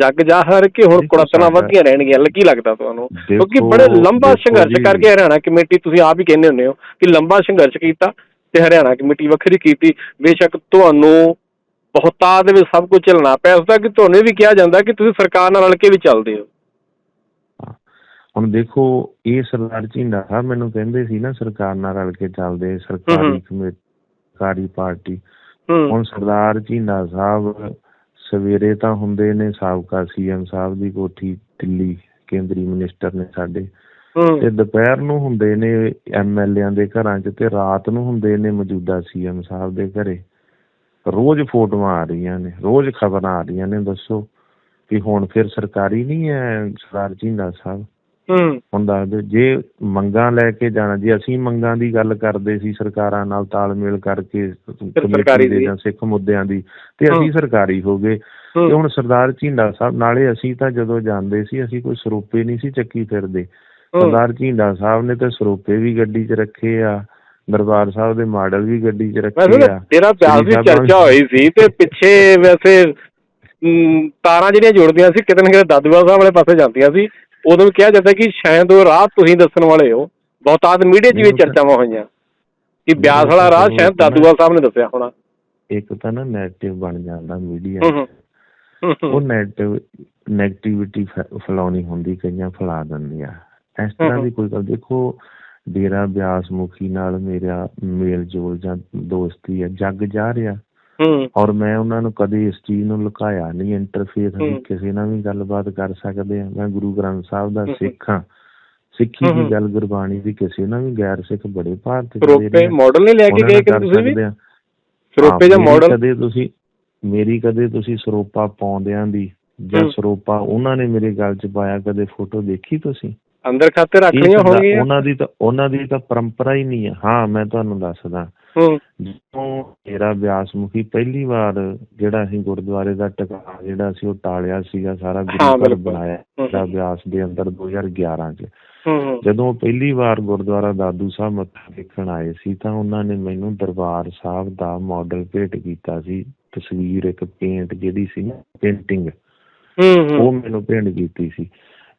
[SPEAKER 2] ਜੱਗ ਜਾਹਰ ਕਿ ਹੁਣ
[SPEAKER 1] ਸਾਡਾ-
[SPEAKER 2] ਵਧਦੀਆਂ ਰਹਿਣਗੀਆਂ ਕੀ ਲੱਗਦਾ ਤੁਹਾਨੂੰ? ਕਿਉਂਕਿ ਬੜੇ ਲੰਬਾ ਸੰਘਰਸ਼ ਕਰਕੇ ਹਰਿਆਣਾ ਕਮੇਟੀ ਤੁਸੀਂ ਆਪ ਹੀ ਕਹਿੰਦੇ ਹੁੰਦੇ ਹੋ ਕਿ ਲੰਬਾ ਸੰਘਰਸ਼ ਕੀਤਾ ਤੇ ਹਰਿਆਣਾ ਕਮੇਟੀ ਵੱਖਰੀ ਕੀਤੀ। ਬੇਸ਼ੱਕ ਤੁਹਾਨੂੰ ਬਹੁਤਾਤ ਦੇ ਵਿੱਚ ਸਭ ਕੁਝ ਝੱਲਣਾ ਪਿਆ ਉਸਦਾ ਕਿ ਤੁਹਾਨੂੰ ਵੀ ਕਿਹਾ ਜਾਂਦਾ ਕਿ ਤੁਸੀਂ ਸਰਕਾਰ ਨਾਲ ਰਲ ਕੇ ਵੀ ਚੱਲਦੇ ਹੋ।
[SPEAKER 1] ਹੁਣ ਦੇਖੋ ਇਹ ਸਰਦਾਰ ਝਿੰਡਾ ਸਾਹਿਬ ਮੈਨੂੰ ਕਹਿੰਦੇ ਸੀ ਨਾ ਸਰਕਾਰ ਨਾਲ ਰਲ ਕੇ ਚੱਲਦੇ ਸਰਕਾਰੀ। ਕਮੇਟੀ ਸਰਕਾਰੀ ਪਾਰਟੀ। ਹੁਣ ਸਰਦਾਰ ਝਿੰਡਾ ਸਾਹਿਬ ਸਵੇਰੇ ਤਾਂ ਹੁੰਦੇ ਨੇ ਸਾਬਕਾ ਸੀਐਮ ਸਾਹਿਬ ਦੀ ਕੋਠੀ ਦਿੱਲੀ ਕੇਂਦਰੀ ਮਿਨਿਸਟਰ ਨੇ ਸਾਡੇ। ਤੇ ਦੁਪਹਿਰ ਨੂੰ ਹੁੰਦੇ ਨੇ ਐਮਐਲਏਆਂ ਦੇ ਘਰਾਂ 'ਚ ਤੇ ਰਾਤ ਨੂੰ ਹੁੰਦੇ ਨੇ ਮੌਜੂਦਾ ਸੀਐਮ ਸਾਹਿਬ ਦੇ ਘਰੇ। ਰੋਜ਼ ਫੋਟੋਆਂ ਆ ਰਹੀਆਂ ਨੇ ਰੋਜ਼ ਖਬਰਾਂ ਆ ਰਹੀਆਂ ਨੇ ਦੱਸੋ। ਕਿ ਹੁਣ ਫਿਰ ਸਰਕਾਰੀ ਨਹੀਂ ਹੈ ਸਰਦਾਰ ਝਿੰਡਾ ਸਾਹਿਬ?
[SPEAKER 2] ਹੂੰ।
[SPEAKER 1] ਹੁਣ ਦੱਸ ਦਿਓ ਜੇ ਮੰਗਾਂ ਲੈ ਕੇ ਜਾਣਾ ਜੇ ਅਸੀਂ ਮੰਗਾਂ ਦੀ ਗੱਲ ਕਰਦੇ ਸੀ ਸਰਕਾਰਾਂ ਨਾਲ ਤਾਲਮੇਲ ਕਰਕੇ
[SPEAKER 2] ਸਰਕਾਰੀ
[SPEAKER 1] ਦੇ। ਜਾਂ ਸਿੱਖ ਮੁੱਦਿਆਂ ਦੀ ਤੇ। ਅਸੀਂ ਸਰਕਾਰੀ ਹੋ ਗਏ। ਤੇ ਹੁਣ ਸਰਦਾਰ ਝਿੰਡਾ ਸਾਹਿਬ ਨਾਲੇ ਅਸੀਂ ਤਾਂ ਜਦੋਂ ਜਾਂਦੇ ਸੀ ਅਸੀਂ ਕੋਈ ਸਰੋਪੇ ਨਹੀਂ ਸੀ ਚੱਕੀ ਫਿਰਦੇ। ਸਰਦਾਰ ਝਿੰਡਾ ਸਾਹਿਬ ਨੇ ਤਾਂ ਸਰੋਪੇ ਵੀ ਗੱਡੀ 'ਚ ਰੱਖੇ ਆ ਦਰਬਾਰ ਸਾਹਿਬ ਦੇ ਮਾਡਲ ਵੀ ਗੱਡੀ 'ਚ ਰੱਖੇ ਆ।
[SPEAKER 2] ਤੇਰਾ ਪਿਆਰ ਦੀ ਚਰਚਾ ਹੋਈ ਸੀ ਤੇ ਪਿੱਛੇ ਵੈਸੇ ਤਾਰਾਂ ਜਿਹੜੀਆਂ ਜੁੜਦੀਆਂ ਸੀ ਕਿਤੇ ਨਾ ਕਿਤੇ ਦਾਦੂਵਾਲ ਸਾਹਿਬ ਵਾਲੇ ਪਾਸੇ ਜਾਂਦੀਆਂ ਸੀ। ਉਦੋਂ ਵੀ ਕਿਹਾ ਜਾਂਦਾ ਕਿ ਸ਼ਾਇਦ ਉਹ ਰਾਹ ਤੁਸੀਂ ਦੱਸਣ ਵਾਲੇ ਹੋ। ਬਹੁਤਾਤ ਮੀਡੀਆ 'ਚ ਵੀ ਚਰਚਾਵਾਂ ਹੋਈਆਂ। ਕਿ ਬਿਆਸ ਵਾਲਾ ਰਾਹ ਸ਼ਾਇਦ ਦਾਦੂਵਾਲ ਸਾਹਿਬ ਨੇ ਦੱਸਿਆ ਹੋਣਾ।
[SPEAKER 1] ਇੱਕ ਤਾਂ ਨਾ ਨੈਗੇਟਿਵ ਬਣ ਜਾਂਦਾ ਮੀਡੀਆ ਉਹ ਨੈਗੇਟਿਵ ਨੈਗੇਟਿਵਿਟੀ ਫੈਲਾਉਣੀ ਹੁੰਦੀ ਕਈਆਂ ਫੈਲਾ ਦਿੰਦੀ ਆ ਇਸ ਤਰ੍ਹਾਂ ਦੀ ਕੋਈ ਗੱਲ ਦੇਖੋ ਡੇਰਾ ਬਿਆਸ ਮੁਖੀ ਨਾਲ ਮੇਰਾ ਮੇਲ ਜੋਲ ਜਾਂ ਦੋਸਤੀ ਹੈ ਜੱਗ ਜਾ ਰਿਹਾ। ਔਰ ਮੈਂ ਉਹਨਾਂ ਨੂੰ ਕਦੇ ਇਸ ਚੀਜ਼ ਨੂੰ ਲੁਕਾਇਆ ਨਹੀਂ ਇੰਟਰਫੇਅਰ ਅਸੀਂ। ਕਿਸੇ ਨਾਲ ਵੀ ਗੱਲਬਾਤ ਕਰ ਸਕਦੇ ਆ ਮੈਂ ਗੁਰੂ ਗ੍ਰੰਥ ਸਾਹਿਬ ਦਾ। ਸਿੱਖ ਹਾਂ ਸਿੱਖੀ। ਦੀ ਗੱਲ ਗੁਰਬਾਣੀ ਦੀ ਕਿਸੇ ਨਾਲ ਵੀ ਗੈਰ ਸਿੱਖ ਬੜੇ ਭਾਰਤ ਚ
[SPEAKER 2] ਸਰੋਪੇ ਮਾਡਲ ਨਹੀਂ ਲੈ ਕੇ ਗਏ ਕਿ ਤੁਸੀਂ ਵੀ ਸਰੋਪੇ ਜਾਂ ਮਾਡਲ
[SPEAKER 1] ਕਦੇ ਤੁਸੀਂ ਮੇਰੀ ਕਦੇ ਤੁਸੀਂ ਸਰੋਪਾ ਪਾਉਂਦਿਆਂ ਦੀ ਜਾਂ। ਸਰੋਪਾ ਉਹਨਾਂ ਨੇ ਮੇਰੇ ਗੱਲ 'ਚ ਪਾਇਆ ਕਦੇ ਫੋਟੋ ਦੇਖੀ ਤੁਸੀਂ
[SPEAKER 2] ਅੰਦਰ ਖਾਤੇ ਰੱਖ
[SPEAKER 1] ਇਹ
[SPEAKER 2] ਲਈਆਂ
[SPEAKER 1] ਸਰਦਾ-
[SPEAKER 2] ਹੋਣਗੀਆਂ?
[SPEAKER 1] ਉਹਨਾਂ ਦੀ ਤਾਂ ਉਹਨਾਂ ਦੀ ਤਾਂ ਪਰੰਪਰਾ ਹੀ ਨਹੀਂ ਹੈ। ਹਾਂ ਮੈਂ ਤੁਹਾਨੂੰ ਦੱਸਦਾ।
[SPEAKER 2] ਹੂੰ।
[SPEAKER 1] ਜਦੋਂ ਮੇਰਾ ਬਿਆਸਮੁਖੀ ਪਹਿਲੀ ਵਾਰ ਜਿਹੜਾ ਅਸੀਂ ਗੁਰਦੁਆਰੇ ਦਾ ਟਿਕਾ ਜਿਹੜਾ ਸੀ ਉਹ ਟਾਲਿਆ ਸੀਗਾ ਸਾਰਾ
[SPEAKER 2] ਹਾਂ,
[SPEAKER 1] ਗੁਰੂ ਘਰ
[SPEAKER 2] ਬਿਲਕੁਲ।
[SPEAKER 1] ਬਣਾਇਆ। ਦਾ ਬਿਆਸ ਦੇ ਅੰਦਰ 2011 ਚ। ਜਦੋਂ ਪਹਿਲੀ ਵਾਰ ਗੁਰਦੁਆਰਾ ਦਾਦੂ ਸਾਹਿਬ ਮੱਥਾ ਟੇਕਣ ਆਏ ਸੀ ਤਾਂ ਉਹਨਾਂ ਨੇ ਮੈਨੂੰ ਦਰਬਾਰ ਸਾਹਿਬ ਦਾ ਮਾਡਲ ਭੇਟ ਕੀਤਾ ਸੀ। ਤਸਵੀਰ ਇੱਕ ਪੇਂਟ ਜਿਹੜੀ ਸੀ ਨਾ ਪੇਂਟਿੰਗ
[SPEAKER 2] ਹੂੰ।
[SPEAKER 1] ਉਹ ਮੈਨੂੰ ਭੇਂਟ ਕੀਤੀ ਸੀ।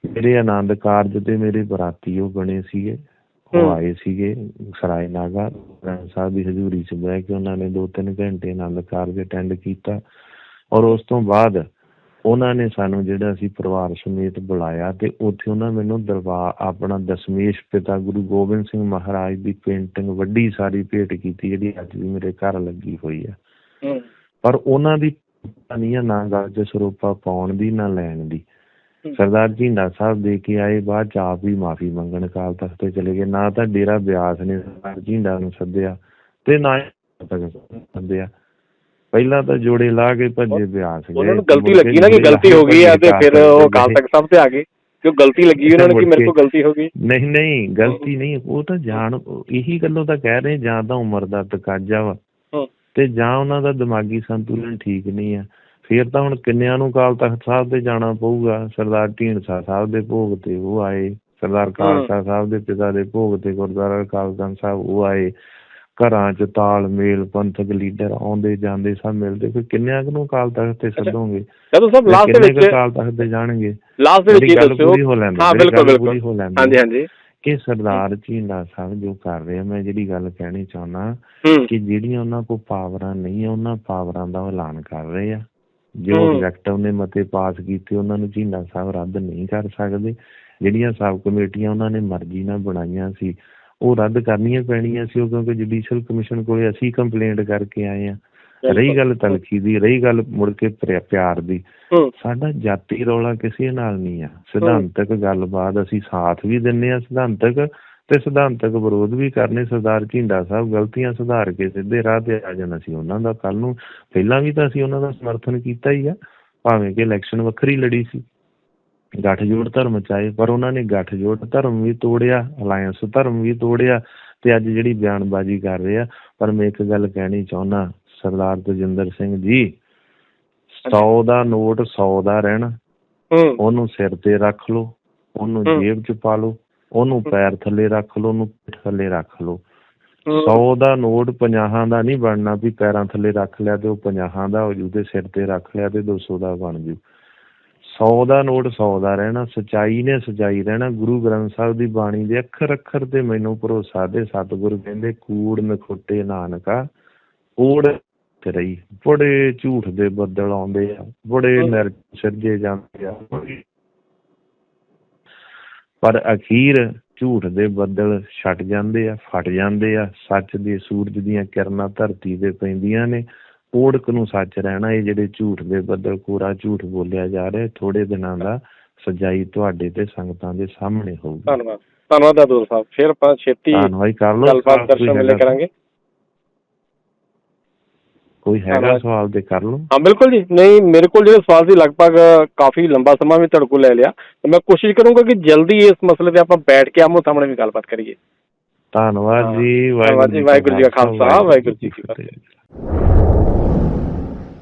[SPEAKER 1] ਮੇਰੇ ਆਨੰਦ ਕਾਰਜ ਤੇ ਮੇਰੇ ਬਰਾਤੀ ਉਹ ਬਣੇ ਸੀਗੇ। ਉਹ। ਆਏ ਸੀਗੇ ਸਰਾਏ ਨਾਗਾ ਗ੍ਰੰਥ ਸਾਹਿਬ ਦੀ ਹਜ਼ੂਰੀ 'ਚ ਬਹਿ ਕੇ ਉਹਨਾਂ ਨੇ 2-3 ਘੰਟੇ ਆਨੰਦ ਕਾਰਜ ਅਟੈਂਡ ਕੀਤਾ। ਔਰ ਉਸ ਤੋਂ ਬਾਅਦ ਉਹਨਾਂ ਨੇ ਸਾਨੂੰ ਜਿਹੜਾ ਸੀ ਪਰਿਵਾਰ ਸਮੇਤ ਬੁਲਾਇਆ ਤੇ ਉੱਥੇ ਉਹਨਾਂ ਮੈਨੂੰ ਦਰਬਾਰ ਆਪਣਾ ਦਸ਼ਮੇਸ਼ ਪਿਤਾ ਗੁਰੂ ਗੋਬਿੰਦ ਸਿੰਘ ਮਹਾਰਾਜ ਦੀ ਪੇਂਟਿੰਗ ਵੱਡੀ ਸਾਰੀ ਭੇਟ ਕੀਤੀ ਜਿਹੜੀ ਅੱਜ ਵੀ ਮੇਰੇ ਘਰ ਲੱਗੀ ਹੋਈ ਹੂੰ। ਪਰ ਉਹਨਾਂ ਦੀ ਨਹੀਂ ਆ ਨਾ ਗੱਲ 'ਚ ਸਰੂਪਾ ਪਾਉਣ ਦੀ ਨਾ ਲੈਣ ਦੀ। ਸਰਦਾਰ ਝਿੰਡਾ ਸਾਹਿਬ ਦੇ ਕੇ ਆਏ ਬਾਅਦ ਚ ਆਪ ਵੀ ਮਾਫੀ ਮੰਗਣ ਕਾਲ ਤਖਤ ਤੇ ਚਲੇ ਗਏ। ਨਾ ਤਾਂ ਡੇਰਾ ਬਿਆਸ ਨੇ ਸਰਦਾਰ ਝਿੰਡਾ ਨੂੰ ਸੱਦਿਆ ਤੇ ਨਾ ਸੱਦਿਆ। ਪਹਿਲਾਂ ਤਾਂ ਜੋੜੇ ਲਾ ਕੇ ਭੱਜੇ ਬਿਆਸ ਗਏ
[SPEAKER 2] ਉਹਨਾਂ ਨੂੰ
[SPEAKER 1] ਤੇ
[SPEAKER 2] ਗਲਤੀ ਲੱਗੀ ਨਾ ਕਿ ਗਲਤੀ ਹੋ ਗਈ ਆ ਤੇ ਫਿਰ ਉਹ ਅਕਾਲ ਤਖਤ ਸਾਹਿਬ ਤੇ ਆ ਗਏ। ਕਿਉਂ ਗਲਤੀ ਲੱਗੀ ਉਹਨਾਂ ਨੂੰ ਕਿ ਮੇਰੇ ਕੋਲ ਗਲਤੀ ਹੋ ਗਈ?
[SPEAKER 1] ਨਹੀਂ ਨਹੀਂ ਗਲਤੀ ਨਹੀਂ ਉਹ ਤਾਂ ਜਾਣ ਇਹੀ ਗੱਲੋਂ ਤਾਂ ਕਹਿ ਰਹੇ ਜਾਂ ਤਾਂ ਉਮਰ ਦਾ ਤਕਾਜ਼ਾ ਵਾ ਤੇ ਜਾਂ ਉਹਨਾਂ ਦਾ ਦਿਮਾਗੀ ਸੰਤੁਲਨ ਠੀਕ ਨਹੀਂ ਆ। ਫੇਰ ਤਾਂ ਹੁਣ ਕਿੰਨਿਆਂ ਨੂੰ ਕਾਲ ਤਖਤ ਸਾਹਿਬ ਤੇ ਜਾਣਾ ਪਊਗਾ? ਸਰਦਾਰ ਢੀਂਡਸਾ ਸਾਹਿਬ ਦੇ ਭੋਗ ਤੇ ਉਹ ਆਏ। ਸਰਦਾਰ ਖਾਲਸਾ ਸਾਹਿਬ ਦੇ ਪਿਤਾ ਦੇ ਭੋਗ ਤੇ ਗੁਰਦੁਆਰਾ ਤਖਤ ਸਾਹਿਬ ਉਹ ਆਏ। ਘਰਾਂ 'ਚ ਤਾਲਮੇਲ ਪੰਥਕ ਲੀਡਰ ਆਉਂਦੇ ਜਾਂਦੇ ਸਭ ਮਿਲਦੇ। ਫਿਰ ਕਿੰਨਿਆਂ ਨੂੰ ਅਕਾਲ ਤਖਤ ਤੇ ਸੱਦੋਗੇ?
[SPEAKER 2] ਜਦੋਂ ਸਭ ਲਾਸਟ ਦੇ ਵਿੱਚ
[SPEAKER 1] ਅਕਾਲ ਤਖਤ ਤੇ ਜਾਣਗੇ?
[SPEAKER 2] ਲਾਸਟ ਦੇ ਵਿੱਚ ਇਹ ਦੱਸਿਓ?
[SPEAKER 1] ਹੋ
[SPEAKER 2] ਬਿਲਕੁਲ ਬਿਲਕੁਲ। ਹਾਂਜੀ ਹਾਂਜੀ।
[SPEAKER 1] ਕਿ ਸਰਦਾਰ ਝੀਂਡਾ ਸਾਹਿਬ ਜੋ ਕਰ ਰਹੇ ਮੈਂ ਜਿਹੜੀ ਗੱਲ ਕਹਿਣੀ ਚਾਹੁੰਦਾ ਕਿ ਜਿਹੜੀਆਂ ਉਹਨਾਂ ਕੋਲ ਪਾਵਰਾਂ ਨਹੀਂ ਉਹਨਾਂ ਪਾਵਰਾਂ ਦਾ ਐਲਾਨ ਕਰ ਰਹੇ ਆ। ਜੋ
[SPEAKER 2] ਹੂੰ।
[SPEAKER 1] ਐਗਜ਼ੈਕਟਿਵ ਨੇ ਮਤੇ ਪਾਸ ਕੀਤੇ ਉਹਨਾਂ ਨੂੰ ਝੀਂਡਾ ਸਾਹਿਬ ਰੱਦ ਨਹੀਂ ਕਰ ਸਕਦੇ। ਜਿਹੜੀਆਂ ਸਬ ਕਮੇਟੀਆਂ ਉਹਨਾਂ ਨੇ ਮਰਜ਼ੀ ਨਾਲ ਬਣਾਈਆਂ ਸੀ। ਉਹ ਰੱਦ ਕਰਨੀਆਂ ਪੈਣੀਆਂ ਸੀ ਉਹ ਕਿਉਂਕਿ ਜੁਡੀਸ਼ੀਅਲ ਕਮਿਸ਼ਨ ਕੋਲੇ ਅਸੀਂ ਕੰਪਲੇਂਟ ਕਰਕੇ ਆਏ ਆ ਰਹੀ ਗੱਲ ਤਲਖੀ ਦੀ ਰਹੀ ਗੱਲ ਮੁੜ ਕੇ ਪਿਆ- ਪਿਆਰ ਦੀ। ਸਾਡਾ ਜਾਤੀ ਰੌਲਾ ਕਿਸੇ ਨਾਲ ਨਹੀਂ ਆ। ਸਿਧਾਂਤਕ ਗੱਲਬਾਤ ਅਸੀਂ ਸਾਥ ਵੀ ਦਿੰਨੇ ਆ ਸਿਧਾਂਤਕ ਤੇ ਸਿਧਾਂਤਕ ਵਿਰੋਧ ਵੀ ਕਰਨੇ ਸਰਦਾਰ ਝਿੰਡਾ ਸਾਹਿਬ ਗਲਤੀਆਂ ਸੁਧਾਰ ਕੇ ਸਿੱਧੇ ਰਾਹ ਤੇ ਆ ਜਾਣਾ ਸੀ ਉਹਨਾਂ ਦਾ ਕੱਲ ਨੂੰ ਪਹਿਲਾਂ ਵੀ ਤਾਂ ਅਸੀਂ ਉਹਨਾਂ ਦਾ ਸਮਰਥਨ ਕੀਤਾ ਹੀ ਆ ਭਾਵੇਂ ਕਿ ਇਲੈਕਸ਼ਨ ਵੱਖਰੀ ਲੜੀ ਸੀ ਗੱਠਜੋੜ ਧਰਮ ਚਾਹੇ ਪਰ ਉਹਨਾਂ ਨੇ ਗੱਠਜੋੜ ਧਰਮ ਵੀ ਤੋੜਿਆ ਅਲਾਈਅੰਸ ਧਰਮ ਵੀ ਤੋੜਿਆ ਤੇ ਅੱਜ ਜਿਹੜੀ ਬਿਆਨਬਾਜ਼ੀ ਕਰ ਰਹੇ ਆ ਪਰ ਮੈਂ ਇੱਕ ਗੱਲ ਕਹਿਣੀ ਚਾਹੁੰਦਾ ਸਰਦਾਰ ਤਜਿੰਦਰ ਸਿੰਘ ਜੀ 100 ਦਾ ਨੋਟ 100 ਦਾ ਰਹਿਣਾ ਉਹਨੂੰ ਸਿਰ ਤੇ ਰੱਖ ਲਓ ਉਹਨੂੰ। ਜੇਬ 'ਚ ਪਾ ਲਓ ਉਹਨੂੰ ਪੈਰ ਥੱਲੇ ਰੱਖ ਲਓ ਉਹਨੂੰ ਪਿੱਠ ਥੱਲੇ ਰੱਖ ਲਓ।
[SPEAKER 2] ਹੂੰ।
[SPEAKER 1] 100 ਦਾ ਨੋਟ 50 ਦਾ ਨਹੀਂ ਬਣਨਾ ਵੀ ਪੈਰਾਂ ਥੱਲੇ ਰੱਖ ਲਿਆ ਤੇ ਉਹ 50 ਦਾ ਹੋ ਜੂ ਤੇ ਸਿਰ ਤੇ ਰੱਖ ਲਿਆ ਤੇ 200 ਦਾ ਬਣ ਜੂ। 100 ਦਾ ਨੋਟ 100 ਦਾ ਰਹਿਣਾ ਸਚਾਈ ਨੇ ਸਚਾਈ ਰਹਿਣਾ। ਗੁਰੂ ਗ੍ਰੰਥ ਸਾਹਿਬ ਦੀ ਬਾਣੀ ਦੇ ਅੱਖਰ ਅੱਖਰ ਤੇ ਮੈਨੂੰ ਭਰੋਸਾ ਦੇ ਸਤਿਗੁਰੂ ਕਹਿੰਦੇ ਕੂੜ ਨਖੋਟੇ ਨਾਨਕਾ ਓੜ ਤੇ ਰਹੀ। ਬੜੇ ਝੂਠ ਦੇ ਬੱਦਲ ਆਉਂਦੇ ਆ ਬੜੇ। ਨਿਰ ਸਿਰਜੇ ਜਾਂਦੇ ਆ ਪਰ ਅਖੀਰ ਝੂਠ ਦੇ ਬੱਦਲ ਛੱਟ ਜਾਂਦੇ ਆ ਫਟ ਜਾਂਦੇ ਆ ਸੱਚ ਦੇ ਸੂਰਜ ਦੀਆਂ ਕਿਰਨਾਂ ਧਰਤੀ ਤੇ ਪੈਂਦੀਆਂ ਨੇ। ਓੜਕ ਨੂੰ ਸੱਚ ਰਹਿਣਾ ਇਹ ਜਿਹੜੇ ਝੂਠ ਦੇ ਬੱਦਲ ਕੋਰਾ ਝੂਠ ਬੋਲਿਆ ਜਾ ਰਿਹਾ ਥੋੜੇ ਦਿਨਾਂ ਦਾ ਸਜਾਈ ਤੁਹਾਡੇ ਤੇ ਸੰਗਤਾਂ ਦੇ ਸਾਹਮਣੇ ਹੋਊਗੀ।
[SPEAKER 2] ਧੰਨਵਾਦ। ਧੰਨਵਾਦ ਦਾਦੂ ਸਾਹਿਬ। ਫਿਰ ਆਪਾਂ ਛੇਤੀ
[SPEAKER 1] ਧੰਨਵਾਦ ਕਰ ਲਓ
[SPEAKER 2] ਗੱਲਬਾਤ ਦਰਸ਼ਨ ਮਿਲੇ ਕਰਾਂਗੇ।
[SPEAKER 1] ਕੋਈ ਹੈਗਾ। ਸਵਾਲ ਤੇ ਕਰ ਲਓ
[SPEAKER 2] ਹਾਂ ਬਿਲਕੁਲ ਜੀ ਨਹੀਂ ਮੇਰੇ ਕੋਲ ਜਿਹੜੇ ਸਵਾਲ ਸੀ ਲਗਭਗ ਕਾਫੀ ਲੰਬਾ ਸਮਾਂ ਵੀ ਤੁਹਾਡੇ ਕੋਲ ਲੈ ਲਿਆ ਤੇ ਮੈਂ ਕੋਸ਼ਿਸ਼ ਕਰੂੰਗਾ ਕਿ ਜਲਦੀ ਇਸ ਮਸਲੇ ਤੇ ਆਪਾਂ ਬੈਠ ਕੇ ਆਮੋ ਸਾਹਮਣੇ ਵੀ ਗੱਲਬਾਤ ਕਰੀਏ
[SPEAKER 1] ਧੰਨਵਾਦ
[SPEAKER 2] ਹਾਂ।
[SPEAKER 1] ਜੀ
[SPEAKER 2] ਧੰਨਵਾਦ ਜੀ, ਵਾਹਿਗੁਰੂ ਜੀ ਕਾ ਖਾਲਸਾ, ਵਾਹਿਗੁਰੂ ਜੀ ਕੀ ਫਤਿਹ।